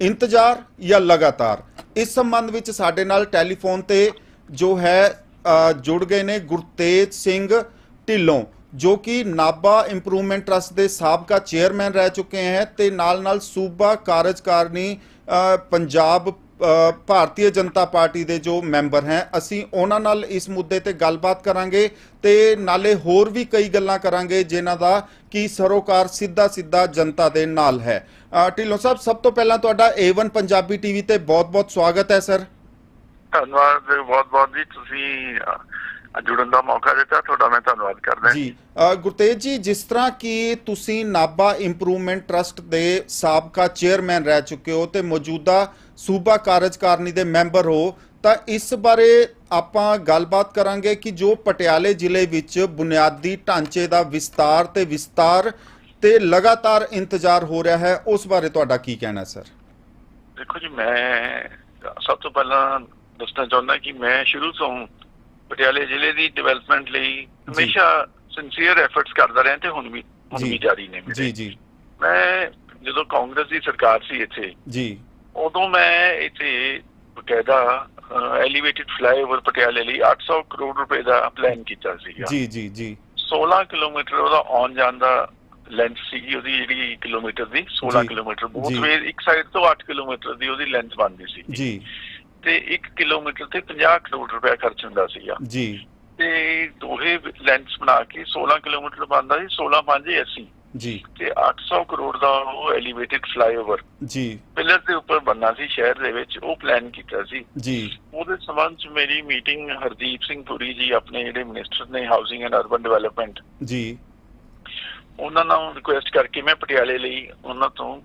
ਇੰਤਜ਼ਾਰ ਜਾਂ ਲਗਾਤਾਰ? ਇਸ ਸੰਬੰਧ ਵਿੱਚ ਸਾਡੇ ਨਾਲ ਟੈਲੀਫੋਨ ਤੇ ਜੋ ਹੈ ਜੁੜ ਗਏ ਨੇ ਗੁਰਤੇਜ ਸਿੰਘ ਢਿੱਲੋਂ, ਜੋ ਕਿ ਨਾਬਾ ਇੰਪਰੂਵਮੈਂਟ ਟਰਸਟ ਦੇ ਸਾਬਕਾ ਚੇਅਰਮੈਨ ਰਹਿ ਚੁੱਕੇ ਹੈ ਤੇ ਨਾਲ ਨਾਲ ਸੂਬਾ ਕਾਰਜਕਾਰਨੀ ਪੰਜਾਬ ਭਾਰਤੀ ਜਨਤਾ ਪਾਰਟੀ ਦੇ ਜੋ ਮੈਂਬਰ ਹੈ, ਅਸੀਂ ਉਹਨਾਂ ਨਾਲ ਇਸ ਮੁੱਦੇ ਤੇ ਗੱਲਬਾਤ ਕਰਾਂਗੇ ਤੇ ਨਾਲੇ ਹੋਰ ਵੀ ਕਈ ਗੱਲਾਂ ਕਰਾਂਗੇ ਜਿਨ੍ਹਾਂ ਦਾ ਕੀ ਸਰੋਕਾਰ ਸਿੱਧਾ ਸਿੱਧਾ ਜਨਤਾ ਦੇ ਨਾਲ ਹੈ। ਢਿੱਲੋਂ ਸਾਹਿਬ ਸਭ ਤੋਂ ਪਹਿਲਾਂ ਤੁਹਾਡਾ A1 ਪੰਜਾਬੀ ਟੀਵੀ ਤੇ ਬਹੁਤ-ਬਹੁਤ ਸਵਾਗਤ ਹੈ ਸਰ। ਧੰਨਵਾਦ ਬਹੁਤ ਬਹੁਤ ਜੀ। ਤੁਸੀਂ ਜੁੜਨ ਦਾ ਮੌਕਾ ਦਿੱਤਾ ਤੁਹਾਡਾ ਮੈਂ ਧੰਨਵਾਦ ਕਰਦਾ ਜੀ ਗੁਰਤੇਜ ਜੀ ਜਿਸ ਤਰ੍ਹਾਂ ਕਿ ਤੁਸੀਂ ਨਾਬਾ ਇੰਪਰੂਵਮੈਂਟ ਟਰਸਟ ਦੇ ਸਾਬਕਾ ਚੇਅਰਮੈਨ ਰਹਿ ਚੁੱਕੇ ਹੋ ਤੇ ਮੌਜੂਦਾ ਸੂਬਾ ਕਾਰਜਕਾਰਨੀ ਦੇ ਮੈਂਬਰ ਹੋ ਤਾਂ ਇਸ ਬਾਰੇ ਆਪਾਂ ਗੱਲਬਾਤ ਕਰਾਂਗੇ ਕਿ ਜੋ ਪਟਿਆਲੇ ਜ਼ਿਲ੍ਹੇ ਵਿੱਚ ਬੁਨਿਆਦੀ ਢਾਂਚੇ ਦਾ ਵਿਸਤਾਰ ਤੇ ਵਿਸਤਾਰ ਤੇ ਲਗਾਤਾਰ ਇੰਤਜ਼ਾਰ ਹੋ ਰਿਹਾ ਹੈ ਉਸ ਬਾਰੇ ਤੁਹਾਡਾ ਕੀ ਕਹਿਣਾ ਸਰ? ਦੇਖੋ ਜੀ ਮੈਂ ਸਭ ਤੋਂ ਪਹਿਲਾਂ ਦੱਸਣਾ ਚਾਹੁੰਦਾ ਕਿ ਮੈਂ ਸ਼ੁਰੂ ਤੋਂ ਪਟਿਆਲੇ ਜ਼ਿਲ੍ਹੇ ਦੀ ਡਿਵੈਲਪਮੈਂਟ ਲਈ ਹਮੇਸ਼ਾ ਸਿੰਸੀਅਰ ਐਫਰਟਸ ਕਰਦਾ ਰਿਹਾ ਤੇ ਹੁਣ ਵੀ ਹੁਣ। ਵੀ ਜਾਰੀ ਨੇ ਜੀ ਜੀ। ਮੈਂ ਜਦੋਂ ਕਾਂਗਰਸ ਦੀ ਸਰਕਾਰ ਸੀ ਇੱਥੇ ਜੀ। ਉਦੋਂ ਮੈਂ ਇੱਥੇ ਬਕਾਇਦਾ ਐਲੀਵੇਟਡ ਫਲਾਈਓਵਰ ਪਟਿਆਲੇ ਲਈ 800 ਕਰੋੜ ਰੁਪਏ ਦਾ ਪਲਾਨ ਕੀਤਾ ਸੀਗਾ। ਜੀ ਜੀ ਜੀ। 16 ਕਿਲੋਮੀਟਰ ਉਹਦਾ ਆਉਣ ਜਾਣ ਦਾ ਲੈਂਥ ਸੀਗੀ ਉਹਦੀ ਜਿਹੜੀ ਕਿਲੋਮੀਟਰ ਦੀ 16 ਜੀ, ਕਿਲੋਮੀਟਰ। ਬੋਥ। ਵੇ ਇੱਕ ਸਾਈਡ ਤੋਂ 8 ਕਿਲੋਮੀਟਰ ਦੀ ਉਹਦੀ ਲੈਂਥ ਬਣਦੀ ਸੀ। ਜੀ। ਤੇ 1 ਕਿਲੋਮੀਟਰ ਤੇ 50 ਕਰੋੜ ਰੁਪਏ ਖਰਚ ਹੁੰਦਾ ਸੀਗਾ। ਜੀ। ਤੇ ਦੋਹੇ ਲੈਂਥਸ ਬਣਾ ਕੇ 16 ਕਿਲੋਮੀਟਰ ਬਣਦਾ ਸੀ 16 5 80 ਜੀ। ਤੇ 800 ਕਰੋੜ ਦਾ ਉਹ ਐਲੀਵੇਟਡ ਫਲਾਈਓਵਰ ਜੀ। ਪਿਲਰ ਦੇ ਉੱਪਰ ਬਣਨਾ ਸੀ ਸ਼ਹਿਰ ਦੇ ਵਿੱਚ ਉਹ ਪਲਾਨ ਕੀਤਾ ਸੀ। ਜੀ। ਉਹਦੇ ਸੰਬੰਧ ਚ ਮੇਰੀ ਮੀਟਿੰਗ ਹਰਦੀਪ ਸਿੰਘ ਪੁਰੀ ਜੀ ਆਪਣੇ ਜਿਹੜੇ ਮਿਨਿਸਟਰ ਨੇ ਹਾਊਸਿੰਗ ਐਂਡ ਅਰਬਨ ਡਿਵੈਲਪਮੈਂਟ ਜੀ। ਉਹਨਾਂ ਨਾਲ ਰਿਕੁਐਸਟ ਕਰਕੇ ਮੈਂ ਪਟਿਆਲੇ ਲਈ ਉਹਨਾਂ ਤੋਂ।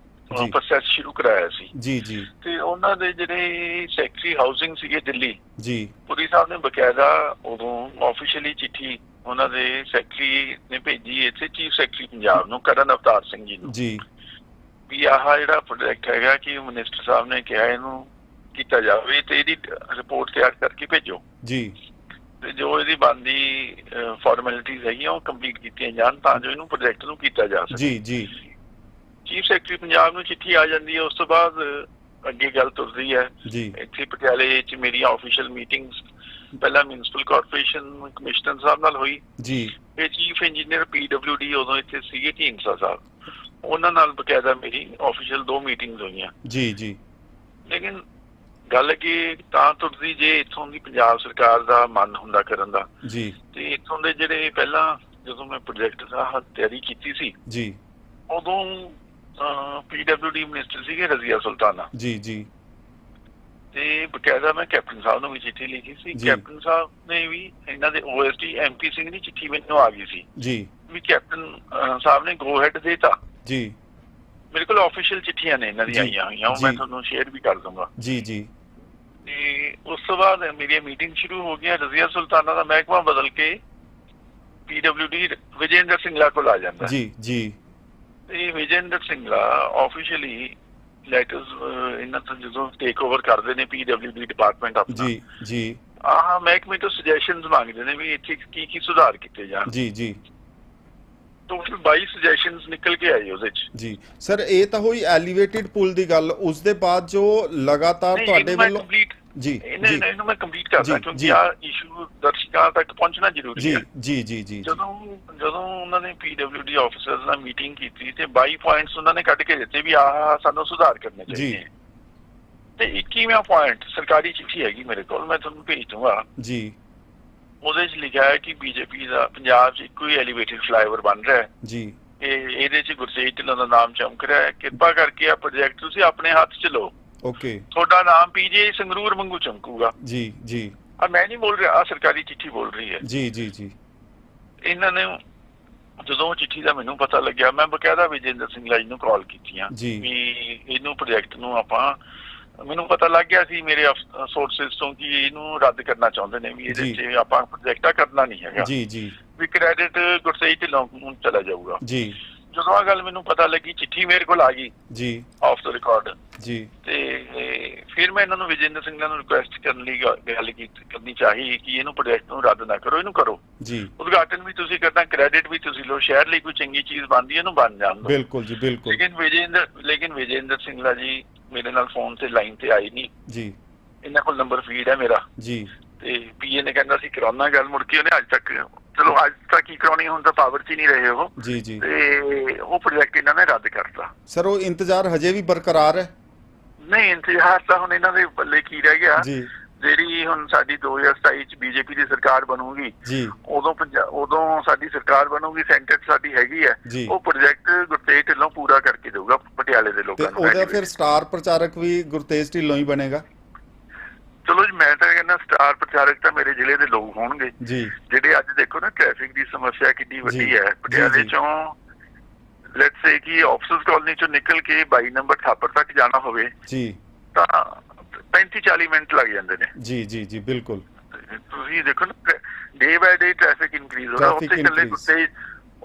ਪ੍ਰੋਸੈਸ ਸ਼ੁਰੂ ਕਰਾਇਆ ਸੀ। ਜੀ ਜੀ। ਤੇ ਉਹਨਾਂ ਦੇ ਜਿਹੜੇ ਸੈਕਟਰੀ ਹਾਊਸਿੰਗ ਸੀਗੇ ਦਿੱਲੀ ਜੀ। ਪੁਰੀ ਸਾਹਿਬ ਨੇ ਬਕਾਇਦਾ ਉਦੋਂ ਆਫੀਸ਼ੀਅਲੀ ਚਿੱਠੀ ਉਹਨਾਂ ਦੇ ਸੈਕਟਰੀ ਨੇ ਭੇਜੀ ਇੱਥੇ ਚੀਫ ਸੈਕਟਰੀ ਪੰਜਾਬ ਨੂੰ ਕਰਨ ਅਵਤਾਰ ਸਿੰਘ ਜੀ ਨੂੰ। ਜੀ। ਵੀ ਆਹ ਜਿਹੜਾ ਪ੍ਰੋਜੈਕਟ ਹੈਗਾ ਕਿ ਮਿਨਿਸਟਰ ਸਾਹਿਬ ਨੇ ਕਿਹਾ ਇਹਨੂੰ ਕੀਤਾ ਜਾਵੇ ਤੇ ਇਹਦੀ ਰਿਪੋਰਟ ਤਿਆਰ ਕਰਕੇ ਭੇਜੋ। ਜੀ। ਤੇ ਜੋ ਇਹਦੀ ਬੰਦੀ ਫਾਰਮੈਲਿਟੀਜ਼ ਹੈਗੀਆਂ ਉਹ ਕੰਪਲੀਟ ਕੀਤੀਆਂ ਜਾਣ ਤਾਂ ਜੋ ਇਹਨੂੰ ਪ੍ਰੋਜੈਕਟ ਨੂੰ ਕੀਤਾ ਜਾ ਸਕੇ। ਜੀ ਜੀ। ਚੀਫ ਸੈਕਟਰੀ ਪੰਜਾਬ ਨੂੰ ਚਿੱਠੀ ਆ ਜਾਂਦੀ ਹੈ ਉਸ ਤੋਂ ਬਾਅਦ ਅੱਗੇ ਗੱਲ ਤੁਰਦੀ ਹੈ। ਇੱਥੇ ਪਟਿਆਲੇ 'ਚ ਮੇਰੀਆਂ ਆਫੀਸ਼ੀਅਲ ਮੀਟਿੰਗਸ ਪਹਿਲਾਂ ਮਿਊਨਿਸਪਲ ਕਾਰਪੋਰੇਸ਼ਨ ਕਮਿਸ਼ਨਰ ਸਾਹਿਬ ਨਾਲ ਹੋਈ। ਜੀ। ਇਹ ਚੀਫ ਇੰਜੀਨੀਅਰ ਪੀਡਬਲਯੂਡੀ ਉਦੋਂ ਇੱਥੇ ਸੀਗੇ ਢੀਂਡਸਾ ਸਾਹਿਬ। ਉਹਨਾਂ ਨਾਲ ਬਕਾਇਦਾ ਮੇਰੀ ਆਫੀਸ਼ੀਅਲ ਦੋ ਮੀਟਿੰਗਸ ਹੋਈਆਂ। ਜੀ ਜੀ। ਲੇਕਿਨ ਗੱਲ ਕੀ ਤਾਂ ਤੁਰਦੀ ਜੇ ਇੱਥੋਂ ਦੀ ਪੰਜਾਬ ਸਰਕਾਰ ਦਾ ਮਨ ਹੁੰਦਾ ਕਰਨ ਦਾ ਜੀ। ਤੇ ਇੱਥੋਂ ਦੇ ਜਿਹੜੇ ਪਹਿਲਾਂ ਜਦੋਂ ਮੈਂ ਪ੍ਰੋਜੈਕਟ ਦਾ ਤਿਆਰੀ ਕੀਤੀ ਸੀ ਜੀ। ਉਦੋਂ ਪੀਡਬਲਯੂਡੀ ਮਿਨਿਸਟਰ ਸੀਗੇ ਰਜ਼ੀਆ ਸੁਲਤਾਨਾ। ਜੀ ਜੀ। ਤੇ ਬਕਾਇਦਾ ਮੈਂ ਕੈਪਟਨ ਸਾਹਿਬ ਨੂੰ ਵੀ ਚਿੱਠੀ ਲਿਖੀ ਸੀ। ਕੈਪਟਨ ਸਾਹਿਬ ਨੇ ਵੀ ਇਹਨਾਂ ਦੇ ਓਐਸਟੀ ਐਮਪੀ ਸਿੰਘ ਦੀ ਚਿੱਠੀ ਮੈਨੂੰ ਆ ਗਈ ਸੀ। ਜੀ। ਵੀ ਕੈਪਟਨ ਸਾਹਿਬ ਨੇ ਗੋ ਹੈਡ ਦੇਤਾ। ਜੀ। ਮੇਰੇ ਕੋਲ ਆਫੀਸ਼ੀਅਲ ਚਿੱਠੀਆਂ ਨੇ ਇਹਨਾਂ ਦੀਆਂ ਜੀ। ਆਈਆਂ ਹੋਈਆਂ ਉਹ ਮੈਂ। ਤੁਹਾਨੂੰ ਸ਼ੇਅਰ ਵੀ ਕਰ ਦੂੰਗਾ ਜੀ ਜੀ। ਤੇ ਉਸ ਤੋਂ ਬਾਅਦ ਮੇਰੀ ਮੀਟਿੰਗ ਸ਼ੁਰੂ ਹੋ ਗਈ ਰਜ਼ੀਆ ਸੁਲਤਾਨਾ ਦਾ ਮਹਿਕਮਾ ਬਦਲ ਕੇ ਪੀਡਬਲਯੂਡੀ ਵਿਜੇਂਦਰ ਸਿੰਘਲਾ ਕੋਲ ਆ ਜਾਂਦਾ ਜੀ ਜੀ। ਤੇ ਵਿਜੇਂਦਰ ਸਿੰਘਲਾ ਆਫੀਸ਼ੀਅਲੀ ਲੈਟਰਸ ਇਹਨਾਂ ਤੋਂ ਜਦੋਂ ਟੇਕ ਓਵਰ ਕਰਦੇ ਨੇ ਪੀਡਬਲਯੂਡੀ ਡਿਪਾਰਟਮੈਂਟ ਆਪਣਾ। ਜੀ ਜੀ। ਆਹ ਮਹਿਕਮੇ ਤੋਂ ਸੁਜੈਸ਼ਨਸ ਮੰਗਦੇ ਨੇ ਵੀ ਇੱਥੇ ਕੀ ਕੀ ਸੁਧਾਰ ਕੀਤੇ ਜਾਣ। ਜੀ ਜੀ। ਟੋਟਲ 22 ਸੁਜੈਸ਼ਨਸ ਨਿਕਲ ਕੇ ਆਏ ਉਹਦੇ ਚ। ਜੀ। ਸਰ ਇਹ ਤਾਂ ਹੋਈ ਐਲੀਵੇਟਿਡ ਪੁਲ ਦੀ ਗੱਲ। ਉਸ ਦੇ ਬਾਅਦ ਜੋ ਲਗਾਤਾਰ ਤੁਹਾਡੇ ਵੱਲੋਂ ਜੀ ਇਹਨੇ ਜੀ। ਇਹਨੂੰ ਮੈਂ ਕੰਪਲੀਟ ਕਰਦਾ ਜੀ, ਜੀ। ਕਿਉਂਕਿ ਆ ਇਸ਼ੂ ਦਰਸ਼ਕਾਂ ਤੱਕ ਪਹੁੰਚਣਾ ਜ਼ਰੂਰੀ ਜੀ ਹੈ। ਜੀ ਜੀ ਜੀ। ਜਦੋਂ ਜਦੋਂ ਉਹਨਾਂ ਨੇ ਪੀਡਬਲਯੂਡੀ ਆਫੀਸਰਸ ਨਾਲ ਮੀਟਿੰਗ ਕੀਤੀ ਤੇ 22 ਪੁਆਇੰਟਸ ਉਹਨਾਂ ਨੇ ਕੱਢ ਕੇ ਦਿੱਤੇ ਵੀ ਆਹ ਸਾਨੂੰ ਸੁਧਾਰ ਕਰਨੇ ਜੀ। ਚਾਹੀਦੇ ਤੇ 21ਵਾਂ ਪੁਆਇੰਟ ਸਰਕਾਰੀ ਚਿੱਠੀ ਹੈਗੀ ਮੇਰੇ ਕੋਲ ਮੈਂ ਤੁਹਾਨੂੰ ਭੇਜ ਦੂੰਗਾ। ਜੀ। ਉਹਦੇ 'ਚ ਲਿਖਿਆ ਹੈ ਕਿ ਬੀਜੇਪੀ ਦਾ ਪੰਜਾਬ 'ਚ ਇੱਕੋ ਹੀ ਐਲੀਵੇਟਡ ਫਲਾਈਓਵਰ ਬਣ ਰਿਹਾ ਹੈ। ਜੀ। ਇਹ ਇਹਦੇ 'ਚ ਗੁਰਤੇਜ ਢਿੱਲੋਂ ਦਾ ਨਾਮ ਚਮਕ ਰਿਹਾ ਹੈ। ਕਿਰਪਾ ਕਰਕੇ ਆ ਪ੍ਰੋਜੈਕਟ ਤੁਸੀਂ ਆਪਣੇ ਹੱਥ 'ਚ ਲਓ। ਓਕੇ। ਤੁਹਾਡਾ ਨਾਮ ਪੀਜੇ ਸੰਗਰੂਰ ਵਾਂਗੂ ਚਮਕੂਗਾ। ਜੀ ਜੀ। ਆ ਮੈਂ ਨਹੀਂ ਬੋਲ ਰਿਹਾ ਆ ਸਰਕਾਰੀ ਚਿੱਠੀ ਬੋਲ ਰਹੀ ਹੈ। ਜੀ ਜੀ ਜੀ। ਇਹਨਾਂ ਨੇ ਜਦੋਂ ਚਿੱਠੀ ਦਾ ਮੈਨੂੰ ਪਤਾ ਲੱਗਿਆ ਮੈਂ ਬਕਾਇਦਾ ਵਿਜੇਂਦਰ ਸਿੰਘਲਾ ਜੀ ਨੂੰ ਕਾਲ ਕੀਤੀਆਂ। ਵੀ ਇਹਨੂੰ ਪ੍ਰੋਜੈਕਟ ਨੂੰ ਆਪਾਂ ਮੈਨੂੰ ਪਤਾ ਲੱਗ ਗਿਆ ਸੀ ਮੇਰੇ ਸੋਰਸਸ ਤੋਂ ਕਿ ਇਹਨੂੰ ਰੱਦ ਕਰਨਾ ਚਾਹੁੰਦੇ ਨੇ ਵੀ ਇਹਦੇ। 'ਚ ਆਪਾਂ ਪ੍ਰੋਜੈਕਟ ਕਰਨਾ ਨਹੀਂ ਹੈਗਾ। ਜੀ ਜੀ। ਵੀ ਕ੍ਰੈਡਿਟ ਗੁਰਸੇਜ ਢਿੱਲੋਂ ਨੂੰ ਚਲਾ ਜਾਊਗਾ। ਜੀ। ਜਦੋਂ ਆ ਗੱਲ ਮੈਨੂੰ ਪਤਾ ਲੱਗੀ ਚਿੱਠੀ ਮੇਰੇ ਕੋਲ ਆ ਗਈ ਜੀ। ਆਫ ਦਾ ਰਿਕਾਰਡ ਜੀ। ਤੇ ਫਿਰ ਮੈਂ ਇਹਨਾਂ ਨੂੰ ਵਿਜੇਂਦਰ ਸਿੰਘਲਾ ਨੂੰ ਰਿਕੁਐਸਟ ਕਰਨ ਲਈ ਗੱਲ ਕੀਤੀ ਕਰਨੀ ਚਾਹੀ ਕਿ ਇਹਨੂੰ ਪ੍ਰੋਜੈਕਟ ਨੂੰ ਰੱਦ ਨਾ ਕਰੋ ਇਹਨੂੰ ਕਰੋ। ਜੀ। ਉਦਘਾਟਨ ਵੀ ਤੁਸੀਂ ਕਰਨਾ ਕ੍ਰੈਡਿਟ ਵੀ ਤੁਸੀਂ ਲਓ ਸ਼ਹਿਰ ਲਈ ਕੋਈ ਚੰਗੀ ਚੀਜ਼ ਬਣਦੀ ਇਹਨੂੰ ਬਣ ਜਾਣ ਦਿਓ। ਬਿਲਕੁਲ ਜੀ ਬਿਲਕੁਲ। ਲੇਕਿਨ ਵਿਜੇਂਦਰ ਲੇਕਿਨ ਵਿਜੇਂਦਰ ਸਿੰਘਲਾ ਜੀ ਮੇਰੇ ਨਾਲ ਫੋਨ ਤੇ ਲਾਈਨ ਤੇ ਆਈ ਨਹੀਂ। ਜੀ। ਇਹਨਾਂ ਕੋਲ ਨੰਬਰ ਫੀਡ ਹੈ ਮੇਰਾ। ਜੀ। ਤੇ ਪੀਏ ਨੇ ਕਹਿੰਦਾ ਸੀ ਕਰਾਉਣਾ ਗੱਲ ਮੁੜ ਕੇ ਉਹਨੇ ਅੱਜ ਤੱਕ ਚਲੋ ਅੱਜ ਤੱਕ ਕੀ ਕਰਾਉਣੀ ਹੁਣ ਤਾਂ ਪਾਵਰ 'ਚ ਹੀ ਨਹੀਂ ਰਹੇ ਉਹ। ਜੀ ਜੀ। ਤੇ ਉਹ ਪ੍ਰੋਜੈਕਟ ਇਹਨਾਂ ਨੇ ਰੱਦ ਕਰਤਾ। ਸਰ ਉਹ ਇੰਤਜ਼ਾਰ ਹਜੇ ਵੀ ਬਰਕਰਾਰ ਹੈ? ਨਹੀਂ ਇੰਤਜ਼ਾਰ ਤਾਂ ਹੁਣ ਇਹਨਾਂ ਦੇ ਬੱਲੇ ਕੀ ਰਹਿ ਗਿਆ। ਜੀ। ਜਿਹੜੀ ਹੁਣ ਸਾਡੀ 2027 ਚ ਬੀਜੇਪੀ ਦੀ ਸਰਕਾਰ ਬਣੂਗੀ ਜੀ। ਉਦੋਂ ਉਦੋਂ ਸਾਡੀ ਸਰਕਾਰ ਬਣੂਗੀ ਸੈਂਟਰ ਸਾਡੀ ਹੈਗੀ ਹੈ। ਜੀ। ਉਹ ਪ੍ਰੋਜੈਕਟ ਗੁਰਤੇਜ ਢਿੱਲੋਂ ਪੂਰਾ ਕਰਕੇ ਦੇਊਗਾ ਪਟਿਆਲੇ ਦੇ ਲੋਕਾਂ ਨੂੰ ਉਹਦਾ ਫਿਰ ਸਟਾਰ ਪ੍ਰਚਾਰਕ ਵੀ ਗੁਰਤੇਜ ਢਿੱਲੋਂ ਹੀ ਬਣੇਗਾ? ਚਲੋ ਜੀ ਮੈਂ ਤਾਂ ਕਹਿੰਦਾ ਸਟਾਰ ਪ੍ਰਚਾਰਕ ਤਾਂ ਮੇਰੇ ਜ਼ਿਲ੍ਹੇ ਦੇ ਲੋਕ ਹੋਣਗੇ। ਜੀ। ਜਿਹੜੇ ਅੱਜ ਦੇਖੋ ਨਾ ਟ੍ਰੈਫਿਕ ਦੀ ਸਮੱਸਿਆ ਕਿੰਨੀ ਵੱਡੀ ਹੈ। ਪਟਿਆਲੇ। ਚੋਂ ਲੈਟਸ ਸੇ ਕਿ ਆਫਿਸਰਸ ਕਾਲਨੀ ਚੋਂ ਨਿਕਲ ਕੇ 22 ਨੰਬਰ ਥਾਪਰ ਤੱਕ ਜਾਣਾ ਹੋਵੇ ਜੀ। ਤਾਂ 35 40 ਮਿੰਟ ਲੱਗ ਜਾਂਦੇ ਨੇ। ਜੀ ਜੀ ਜੀ ਬਿਲਕੁਲ। ਤੁਸੀਂ ਦੇਖੋ ਨਾ day by day traffic increase ਹੋ ਰਿਹਾ। ਉੱਥੇ ਇਕੱਲੇ increase।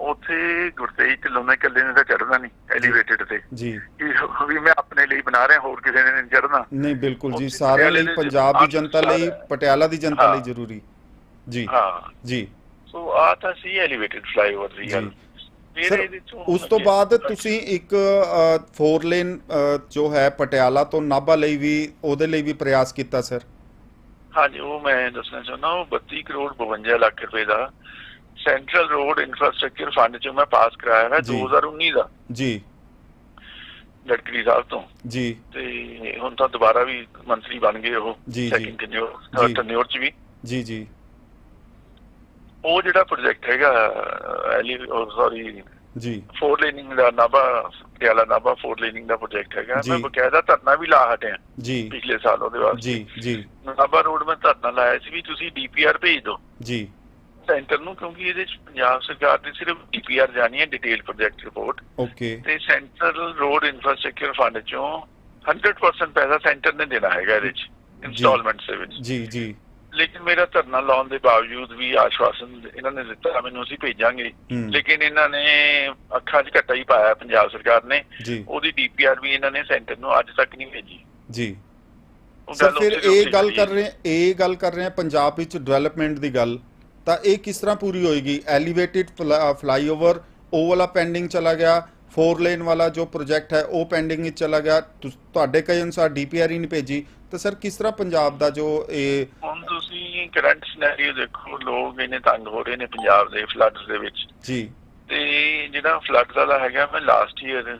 ਉੱਥੇ ਗੁਰਤੇਜ ਢਿੱਲੋਂ ਇਕੱਲੇ ਨੇ ਤਾਂ ਚੜਨਾ ਨਹੀਂ ਐਲੀਵੇਟਡ ਤੇ। ਜੀ। ਕਿ ਵੀ ਮੈਂ ਆਪਣੇ ਲਈ ਬਣਾ ਰਿਹਾ ਹੋਰ ਕਿਸੇ ਨੇ ਨਹੀਂ ਚੜਨਾ ਨਹੀਂ ਬਿਲਕੁਲ ਜੀ ਸਾਰਿਆਂ ਲਈ ਪੰਜਾਬ ਦੀ ਜਨਤਾ ਲਈ ਪਟਿਆਲਾ ਦੀ ਜਨਤਾ। ਲਈ ਜ਼ਰੂਰੀ। ਜੀ। ਹਾਂ। ਜੀ। ਸੋ ਆ ਤਾਂ ਸੀ ਐਲੀਵੇਟਡ ਫਲਾਈਓਵਰ ਦੀ ਗੱਲ। ਸਰ ਉਸ ਤੋਂ ਬਾਅਦ ਤੁਸੀਂ ਇੱਕ 4 ਲੇਨ ਜੋ ਹੈ ਪਟਿਆਲਾ ਤੋਂ ਨਾਭਾ ਲਈ ਵੀ ਉਹਦੇ ਲਈ ਵੀ ਪ੍ਰਯਾਸ ਕੀਤਾ ਸਰ? ਹਾਂਜੀ ਉਹ ਮੈਂ ਦੱਸਣਾ ਚਾਹੁੰਦਾ ਉਹ 32 ਕਰੋੜ 52 ਲੱਖ ਰੁਪਏ ਦਾ ਸੈਂਟਰਲ ਰੋਡ ਇਨਫਰਾਸਟ੍ਰਕਚਰ ਫੰਡ ਚੋਂ ਮੈਂ ਪਾਸ ਕਰਾਇਆ ਹੈ ਜੀ। 2019 ਦਾ। ਜੀ। ਗਡਕਰੀ ਸਾਹਿਬ ਤੋਂ। ਜੀ। ਤੇ ਹੁਣ ਤਾਂ ਦੁਬਾਰਾ ਵੀ ਮੰਤਰੀ ਬਣ ਗਏ ਉਹ। ਸੈਕਿੰਡ। ਥਰਡ ਟੈਨਿਓਰ ਚ ਵੀ। ਜੀ ਜੀ। ਉਹ ਜਿਹੜਾ ਪ੍ਰੋਜੈਕਟ ਹੈਗਾ ਐਲੀ ਸੌਰੀ ਜੀ। ਫੋਰ ਲੇਨਿੰਗ ਦਾ ਨਾਭਾ ਪਟਿਆਲਾ ਨਾਭਾ ਫੋਰ ਲੇਨਿੰਗ ਦਾ ਪ੍ਰੋਜੈਕਟ ਹੈਗਾ। ਮੈਂ ਬਕਾਇਦਾ ਧਰਨਾ ਵੀ ਲਾ ਹਟਿਆ ਜੀ। ਪਿਛਲੇ ਸਾਲ ਉਹਦੇ ਵਾਸਤੇ। ਜੀ ਜੀ। ਨਾਭਾ ਰੋਡ ਮੈਂ ਧਰਨਾ ਲਾਇਆ ਸੀ ਵੀ ਤੁਸੀਂ ਡੀਪੀਆਰ ਭੇਜ ਦਿਓ। ਜੀ। ਸੈਂਟਰ ਨੂੰ ਕਿਉਂਕਿ ਇਹਦੇ ਚ ਪੰਜਾਬ ਸਰਕਾਰ ਦੀ ਸਿਰਫ ਡੀਪੀਆਰ ਜਾਣੀ ਹੈ ਡਿਟੇਲ ਪ੍ਰੋਜੈਕਟ ਰਿਪੋਰਟ ਓਕੇ ਤੇ ਸੈਂਟਰਲ ਰੋਡ ਇਨਫਰਾਸਟ੍ਰਕਚਰ ਫੰਡ ਚੋਂ 100% ਪੈਸਾ ਸੈਂਟਰ ਨੇ ਦੇਣਾ ਹੈਗਾ ਇਹਦੇ ਚ ਇੰਸਟਾਲਮੈਂਟਸ ਦੇ ਵਿੱਚ। ਜੀ ਜੀ। ਲੇਕਿਨ ਮੇਰਾ ਧਰਨਾ ਲਾਉਣ ਦੇ ਬਾਵਜੂਦ ਵੀ ਆਸ਼ਵਾਸਨ ਇਹਨਾਂ ਨੇ ਦਿੱਤਾ ਮੈਨੂੰ ਅਸੀਂ ਭੇਜਾਂਗੇ। ਲੇਕਿਨ ਇਹਨਾਂ ਨੇ ਅੱਖਾਂ 'ਚ ਘੱਟਾ ਹੀ ਪਾਇਆ ਪੰਜਾਬ ਸਰਕਾਰ ਨੇ। ਉਹਦੀ ਡੀਪੀਆਰ ਵੀ ਇਹਨਾਂ ਨੇ ਸੈਂਟਰ ਨੂੰ ਅੱਜ ਤੱਕ ਨਹੀਂ ਭੇਜੀ। ਜੀ। ਸਰ ਫਿਰ ਇਹ ਗੱਲ। ਕਰ ਰਹੇ ਇਹ ਗੱਲ ਕਰ ਰਹੇ ਹਾਂ ਪੰਜਾਬ ਵਿੱਚ ਡਿਵੈਲਪਮੈਂਟ ਦੀ ਗੱਲ। ਤਾਂ ਇਹ ਕਿਸ ਤਰ੍ਹਾਂ ਪੂਰੀ ਹੋਏਗੀ? ਐਲੀਵੇਟਿਡ ਫਲਾਈਓਵਰ ਉਹ ਵਾਲਾ ਪੈਂਡਿੰਗ ਚਲਾ ਗਿਆ। 4 ਲੇਨ ਵਾਲਾ ਜੋ ਪ੍ਰੋਜੈਕਟ ਹੈ ਉਹ ਪੈਂਡਿੰਗ ਵਿੱਚ ਚਲਾ ਗਿਆ। ਤੁਹਾਡੇ ਕਹੇ ਅਨੁਸਾਰ ਡੀਪੀਆਰ ਹੀ ਨਹੀਂ ਭੇਜੀ। ਤਾਂ ਸਰ ਕਿਸ ਤਰ੍ਹਾਂ ਪੰਜਾਬ ਦਾ ਜੋ ਇਹ ਹੁਣ ਤੁਸੀਂ ਕਰੰਟ ਸਿਨੈਰੀਓ ਦੇਖੋ ਲੋਕ ਇਹਨੇ ਤੰਗ ਹੋ ਰਹੇ ਨੇ ਪੰਜਾਬ ਦੇ ਫਲੱਡਸ ਦੇ ਵਿੱਚ। ਜੀ। ਤੇ ਜਿਹੜਾ ਫਲੱਡ ਦਾ ਹੈਗਾ ਮੈਂ ਲਾਸਟ ਈਅਰ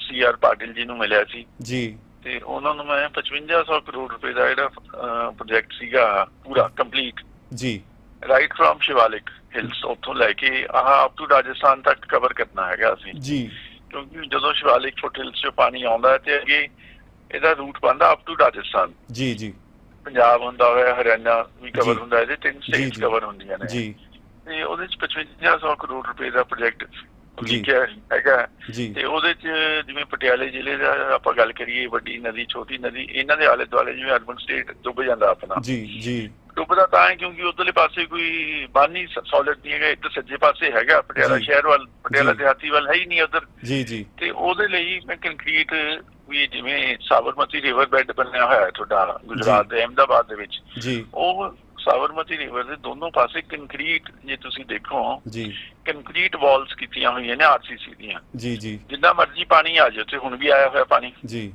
ਸੀਆਰ ਪਾਟਿਲ ਜੀ ਨੂੰ ਮਿਲਿਆ ਸੀ। ਜੀ। ਤੇ ਉਹਨਾਂ ਨੂੰ ਮੈਂ 5500 ਕਰੋੜ ਰੁਪਏ ਦਾ ਜਿਹੜਾ ਪ੍ਰੋਜੈਕਟ ਸੀਗਾ ਪੂਰਾ ਕੰਪਲੀਟ ਜੀ। ਰਾਈਟ ਫਰਮ ਸ਼ਿਵਾਲਿਕ ਹਿਲਸ ਉੱਥੋਂ ਲੈ ਕੇ ਆਹ ਅਪ ਟੂ ਰਾਜਸਥਾਨ ਤੱਕ ਕਵਰ ਕਰਨਾ ਹੈਗਾ ਅਸੀਂ। ਜੀ। ਕਿਉਂਕਿ ਜਦੋਂ ਸ਼ਿਵਾਲਿਕ ਫੁੱਟ ਹਿਲਸ 'ਚੋਂ ਪਾਣੀ ਆਉਂਦਾ ਹੈ ਤੇ ਅੱਗੇ ਇਹਦਾ ਰੂਟ ਬਣਦਾ ਅਪ ਟੂ ਰਾਜਸਥਾਨ ਜੀ ਜੀ। ਪੰਜਾਬ ਹੁੰਦਾ ਹੋਇਆ ਹਰਿਆਣਾ ਵੀ। ਕਵਰ ਹੁੰਦਾ ਇਹਦੇ ਤਿੰਨ ਸਟੇਟਸ। ਕਵਰ ਹੁੰਦੀਆਂ ਨੇ। ਜੀ। ਤੇ ਉਹਦੇ 'ਚ 5500 ਕਰੋੜ ਰੁਪਏ ਦਾ ਪ੍ਰੋਜੈਕਟ। ਲਿਖਿਆ ਹੈਗਾ। ਤੇ ਉਹਦੇ 'ਚ ਜਿਵੇਂ ਪਟਿਆਲੇ ਜ਼ਿਲ੍ਹੇ ਦਾ ਆਪਾਂ ਗੱਲ ਕਰੀਏ ਵੱਡੀ ਨਦੀ ਛੋਟੀ ਨਦੀ ਇਹਨਾਂ ਦੇ ਆਲੇ ਦੁਆਲੇ ਜਿਵੇਂ ਅਰਬਨ ਸਟੇਟ ਡੁੱਬ ਜਾਂਦਾ ਆਪਣਾ। ਜੀ ਜੀ। ਡੁੱਬਦਾ ਤਾਂ ਹੈ ਕਿਉਂਕਿ ਉਧਰਲੇ ਪਾਸੇ ਕੋਈ ਬਾਨੀ ਸੋਲਿਡ ਨਹੀਂ ਹੈਗਾ ਇੱਧਰ ਸੱਜੇ ਪਾਸੇ ਹੈਗਾ ਪਟਿਆਲਾ। ਸ਼ਹਿਰ ਵੱਲ ਪਟਿਆਲਾ। ਦਿਹਾਤੀ ਵੱਲ ਹੈ ਹੀ ਨਹੀਂ ਉਧਰ। ਜੀ ਜੀ। ਤੇ ਉਹਦੇ ਲਈ ਮੈਂ ਕੰਕਰੀਟ ਵੀ ਜਿਵੇਂ ਸਾਬਰਮਤੀ ਰਿਵਰ ਬੈੱਡ ਬਣਿਆ ਹੋਇਆ ਹੈ ਤੁਹਾਡਾ ਗੁਜਰਾਤ ਦੇ ਅਹਿਮਦਾਬਾਦ ਦੇ ਵਿੱਚ ਜੀ। ਉਹ ਸਾਬਰਮਤੀ ਰਿਵਰ ਦੇ ਦੋਨੋਂ ਪਾਸੇ ਕੰਕਰੀਟ ਜੇ ਤੁਸੀਂ ਦੇਖੋ ਜੀ। ਕੰਕਰੀਟ ਵਾਲਸ ਕੀਤੀਆਂ ਹੋਈਆਂ ਨੇ ਆਰਸੀਸੀ ਦੀਆਂ। ਜੀ ਜੀ। ਜਿੰਨਾ ਮਰਜ਼ੀ ਪਾਣੀ ਆ ਜਾਏ ਤੇ ਹੁਣ ਵੀ ਆਇਆ ਹੋਇਆ ਪਾਣੀ। ਜੀ।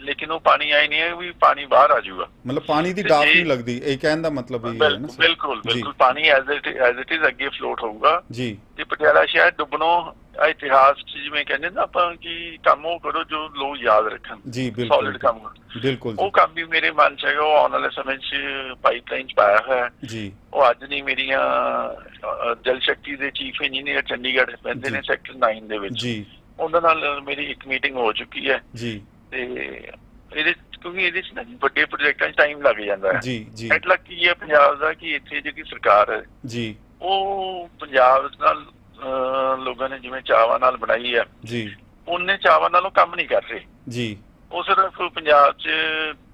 ਲੇਕਿਨ ਉਹ ਪਾਣੀ ਆਈ ਨਹੀਂ ਹੈ ਵੀ ਪਾਣੀ ਬਾਹਰ ਆ ਜਾਊਗਾ। ਮਤਲਬ ਪਾਣੀ ਦੀ ਇਹ- ਨਹੀਂ ਲੱਗਦੀ ਇਹ ਕਹਿਣ ਦਾ ਮਤਲਬ ਇਹ ਹੈ ਨਾ ਬਿਲਕੁਲ ਬਿਲਕੁਲ ਪਾਣੀ as it as it is ਅੱਗੇ ਫਲੋਟ ਹੋਊਗਾ। ਜੀ। ਤੇ ਪਟਿਆਲਾ ਸ਼ਹਿਰ ਡੁੱਬਣੋਂ ਇਤਿਹਾਸ ਜਿਵੇਂ ਕਹਿੰਦੇ ਨਾ ਆਪਾਂ ਕਿ ਕੰਮ ਉਹ ਕਰੋ ਜੋ ਲੋਕ ਯਾਦ ਰੱਖਣ। ਜੀ ਸੋਲਿਡ ਬਿਲਕੁਲ ਕੰਮ ਬਿਲਕੁਲ ਉਹ ਕੰਮ ਵੀ ਮੇਰੇ ਮਨ ਚ ਹੈਗਾ ਉਹ ਆਉਣ ਵਾਲੇ ਸਮੇਂ ਚ ਪਾਈਪਲਾਈਨ ਚ ਪਾਇਆ ਹੋਇਆ ਹੈ। ਜੀ। ਉਹ ਅੱਜ ਨਹੀਂ ਮੇਰੀਆਂ ਜਲ ਸ਼ਕਤੀ ਦੇ ਚੀਫ ਇੰਜੀਨੀਅਰ ਚੰਡੀਗੜ੍ਹ ਰਹਿੰਦੇ ਨੇ। ਸੈਕਟਰ 9 ਦੇ ਵਿੱਚ। ਜੀ। ਉਹਨਾਂ ਨਾਲ ਮੇਰੀ ਇੱਕ ਮੀਟਿੰਗ ਹੋ ਚੁੱਕੀ ਹੈ। ਜੀ। ਤੇ ਇਹਦੇ ਕਿਉਂਕਿ ਇਹਦੇ ਚ ਨਾ ਵੱਡੇ ਪ੍ਰੋਜੈਕਟਾਂ 'ਚ ਟਾਈਮ ਲੱਗ ਜਾਂਦਾ ਹੈ। ਜੀ ਜੀ। ਐਟ ਲੱਕ ਕੀ ਹੈ ਪੰਜਾਬ ਦਾ ਕਿ ਇੱਥੇ ਜਿਹੜੀ ਸਰਕਾਰ ਹੈ ਜੀ। ਉਹ ਪੰਜਾਬ ਨਾਲ ਲੋਕਾਂ ਨੇ ਜਿਵੇਂ ਚਾਵਾਂ ਨਾਲ ਬਣਾਈ ਹੈ ਜੀ। ਉਹਨੇ ਚਾਵਾਂ ਨਾਲੋਂ ਕੰਮ ਨਹੀਂ ਕਰ ਰਹੇ। ਜੀ। ਉਹ ਸਿਰਫ ਪੰਜਾਬ 'ਚ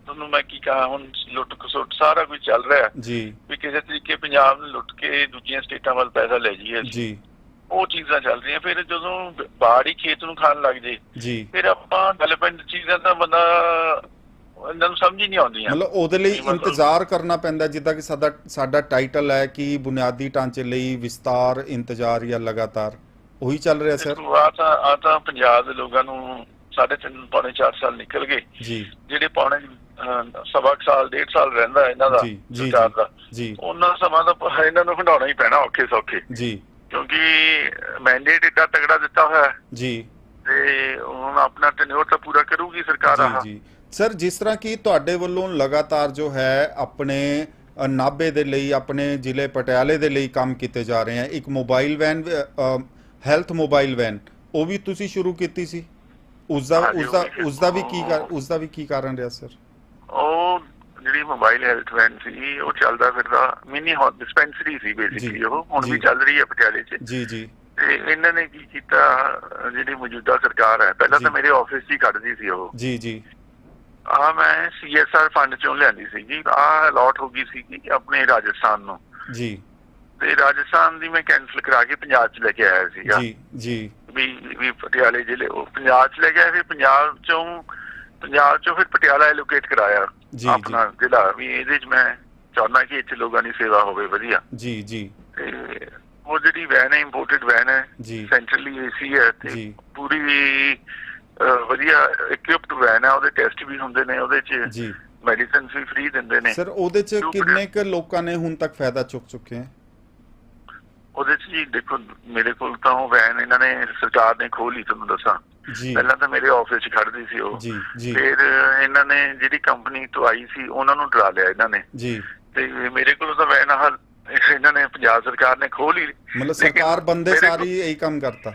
ਤੁਹਾਨੂੰ ਮੈਂ ਕੀ ਕਹਾਂ ਹੁਣ ਲੁੱਟ ਖਸੁੱਟ ਸਾਰਾ ਕੁਝ ਚੱਲ ਰਿਹਾ ਹੈ। ਜੀ। ਵੀ ਕਿਸੇ ਤਰੀਕੇ ਪੰਜਾਬ ਨੂੰ ਲੁੱਟ ਕੇ ਦੂਜੀਆਂ ਸਟੇਟਾਂ ਵੱਲ ਪੈਸਾ ਲੈ ਜਾਈਏ। ਜੀ। ਉਹ ਚੀਜ਼ਾਂ ਚੱਲ ਰਹੀਆਂ ਫਿਰ ਜਦੋਂ ਬਾੜ ਹੀ ਖੇਤ ਨੂੰ ਖਾਣ ਲੱਗ ਜੇ ਜੀ। ਫਿਰ ਆਪਾਂ ਡਿਵੈਲਪਮੈਂਟ ਚੀਜ਼ਾਂ ਤਾਂ ਬੰਦਾ ਇਹਨਾਂ ਨੂੰ ਸਮਝ ਹੀ ਨਹੀਂ ਆਉਂਦੀਆਂ। ਮਤਲਬ ਉਹਦੇ ਲਈ? ਇੰਤਜ਼ਾਰ ਕਰਨਾ ਪੈਂਦਾ ਜਿੱਦਾਂ ਕਿ ਸਾਡਾ ਸਾਡਾ ਟਾਈਟਲ ਹੈ ਕਿ ਬੁਨਿਆਦੀ ਢਾਂਚੇ ਲਈ ਵਿਸਤਾਰ ਇੰਤਜ਼ਾਰ ਜਾਂ ਲਗਾਤਾਰ ਉਹੀ ਚੱਲ ਰਿਹਾ ਸਰ? ਆ ਤਾਂ ਪੰਜਾਬ ਦੇ ਲੋਕਾਂ ਨੂੰ ਸਾਢੇ ਤਿੰਨ ਪੌਣੇ 4 ਸਾਲ ਨਿਕਲ ਗਏ। ਜੀ। ਜਿਹੜੇ ਪੌਣੇ ਸਵਾ ਸਾਲ ਡੇਢ ਸਾਲ ਰਹਿੰਦਾ ਇਹਨਾਂ ਦਾ ਜੀ, ਜੀ, ਦਾ। ਉਹਨਾਂ ਸਮਾਂ ਦਾ ਇਹਨਾਂ ਨੂੰ ਹੰਡਾਉਣਾ ਹੀ ਪੈਣਾ ਔਖੇ ਸੌਖੇ ਜੀ। ਕਿਉਂਕਿ ਮੈਂਡੇਟ ਏਡਾ ਤਗੜਾ ਦਿੱਤਾ ਹੋਇਆ ਹੈ ਜੀ। ਤੇ ਹੁਣ ਆਪਣਾ ਟੈਨਿਓਰ ਤਾਂ ਪੂਰਾ ਕਰੂਗੀ ਸਰਕਾਰ ਆਹ। ਜੀ। ਸਰ ਜਿਸ ਤਰ੍ਹਾਂ ਕਿ ਤੁਹਾਡੇ ਵੱਲੋਂ ਲਗਾਤਾਰ ਜੋ ਹੈ ਆਪਣੇ ਨਾਭੇ ਦੇ ਲਈ ਆਪਣੇ ਜ਼ਿਲ੍ਹੇ ਪਟਿਆਲੇ ਦੇ ਲਈ ਕੰਮ ਕੀਤੇ ਜਾ ਰਹੇ ਹੈ। ਇੱਕ mobile van health mobile van ਉਹ ਵੀ ਤੁਸੀਂ ਸ਼ੁਰੂ ਕੀਤੀ ਸੀ? ਉਸ ਦਾ ਉਸ ਦਾ ਉਸ ਦਾ ਵੀ ਕੀ ਉਸ ਦਾ ਵੀ ਕੀ ਕਾਰਨ ਰਿਹਾ ਸਰ ਉਹ ਜਿਹੜੀ ਮੋਬਾਈਲ ਹੈਲਥ ਵੈਨ ਸੀ ਉਹ ਚੱਲਦਾ ਫਿਰਦਾ ਮਿਨੀ ਡਿਸਪੈਂਸਰੀ ਸੀ ਬੇਸਿਕਲੀ ਜੀ, ਉਹ ਹੁਣ ਜੀ। ਵੀ ਚੱਲ ਰਹੀ ਹੈ ਪਟਿਆਲੇ 'ਚ। ਜੀ ਜੀ। ਤੇ ਇਹਨਾਂ ਨੇ ਕੀ ਕੀਤਾ ਜਿਹੜੀ ਮੌਜੂਦਾ ਸਰਕਾਰ ਹੈ ਪਹਿਲਾਂ ਜੀ। ਤਾਂ ਮੇਰੇ ਆਫਿਸ 'ਚ ਹੀ ਕੱਢਦੀ ਸੀ ਉਹ। ਜੀ ਜੀ। ਆ ਮੈਂ ਸੀਐਸਆਰ ਫੰਡ ਚੋਂ ਲਿਆਂਦੀ ਸੀਗੀ। ਆ ਅਲਾਟ ਹੋ ਗਈ ਸੀਗੀ ਆਪਣੇ ਰਾਜਸਥਾਨ ਨੂੰ। ਜੀ। ਤੇ ਰਾਜਸਥਾਨ ਦੀ ਮੈਂ ਕੈਨਸਲ ਕਰਾ ਕੇ ਪੰਜਾਬ 'ਚ ਲੈ ਕੇ ਆਇਆ ਸੀਗਾ। ਜੀ ਜੀ। ਵੀ ਵੀ ਪਟਿਆਲੇ ਜ਼ਿਲ੍ਹੇ ਉਹ ਪੰਜਾਬ 'ਚ ਲੈ ਗਿਆ ਫਿਰ ਪੰਜਾਬ 'ਚੋਂ ਪੰਜਾਬ 'ਚੋਂ ਫਿਰ ਪਟਿਆਲਾ ਐਲੋਕੇਟ ਕਰਾਇਆ। ਜੀ, ਆਪਣਾ ਜ਼ਿਲ੍ਹਾ। ਵੀ ਇਹਦੇ 'ਚ ਮੈਂ ਚਾਹੁੰਦਾ ਕਿ ਇੱਥੇ ਲੋਕਾਂ ਦੀ ਸੇਵਾ ਹੋਵੇ ਵਧੀਆ। ਜੀ ਜੀ। ਉਹ ਜਿਹੜੀ ਵੈਨ ਹੈ ਇੰਪੋਰਟਡ ਵੈਨ ਹੈ ਸੈਂਟਰਲੀ ਏਸੀ ਹੈ ਤੇ। ਪੂਰੀ ਵਧੀਆ ਇਕਵਿਪਡ ਵੈਨ ਹੈ। ਉਹਦੇ ਟੈਸਟ ਵੀ ਹੁੰਦੇ ਨੇ ਉਹਦੇ 'ਚ ਜੀ। ਮੈਡੀਸਿਨਸ ਵੀ ਫ੍ਰੀ ਦਿੰਦੇ ਨੇ। ਸਰ ਉਹਦੇ ਚ ਕਿੰਨੇ ਕੁ ਲੋਕਾਂ ਨੇ ਹੁਣ ਤੱਕ ਫਾਇਦਾ ਚੁੱਕ ਚੁੱਕੇ ਹੈ? ਉਹਦੇ 'ਚ ਜੀ ਦੇਖੋ ਮੇਰੇ ਕੋਲ ਤਾਂ ਉਹ ਵੈਨ ਇਹਨਾਂ ਨੇ ਸਰਕਾਰ ਨੇ ਖੋਲੀ ਤੁਹਾਨੂੰ ਦੱਸਾਂ। ਪਹਿਲਾਂ ਤਾਂ ਮੇਰੇ ਆਫਿਸ 'ਚ ਖੜਦੀ ਸੀ ਉਹ। ਫਿਰ ਇਹਨਾਂ ਨੇ ਜਿਹੜੀ ਕੰਪਨੀ ਤੋਂ ਆਈ ਸੀ ਉਹਨਾਂ ਨੂੰ ਡਰਾ ਲਿਆ ਇਹਨਾਂ ਨੇ। ਜੀ। ਤੇ ਮੇਰੇ ਕੋਲ ਤਾਂ ਵੈਨ ਇਹਨਾਂ ਨੇ ਪੰਜਾਬ ਸਰਕਾਰ ਨੇ ਖੋਲ ਹੀ ਮਤਲਬ ਸਰਕਾਰ ਬੰਦੇ ਸਾਰੀ ਇਹੀ ਕੰਮ ਕਰਤਾ।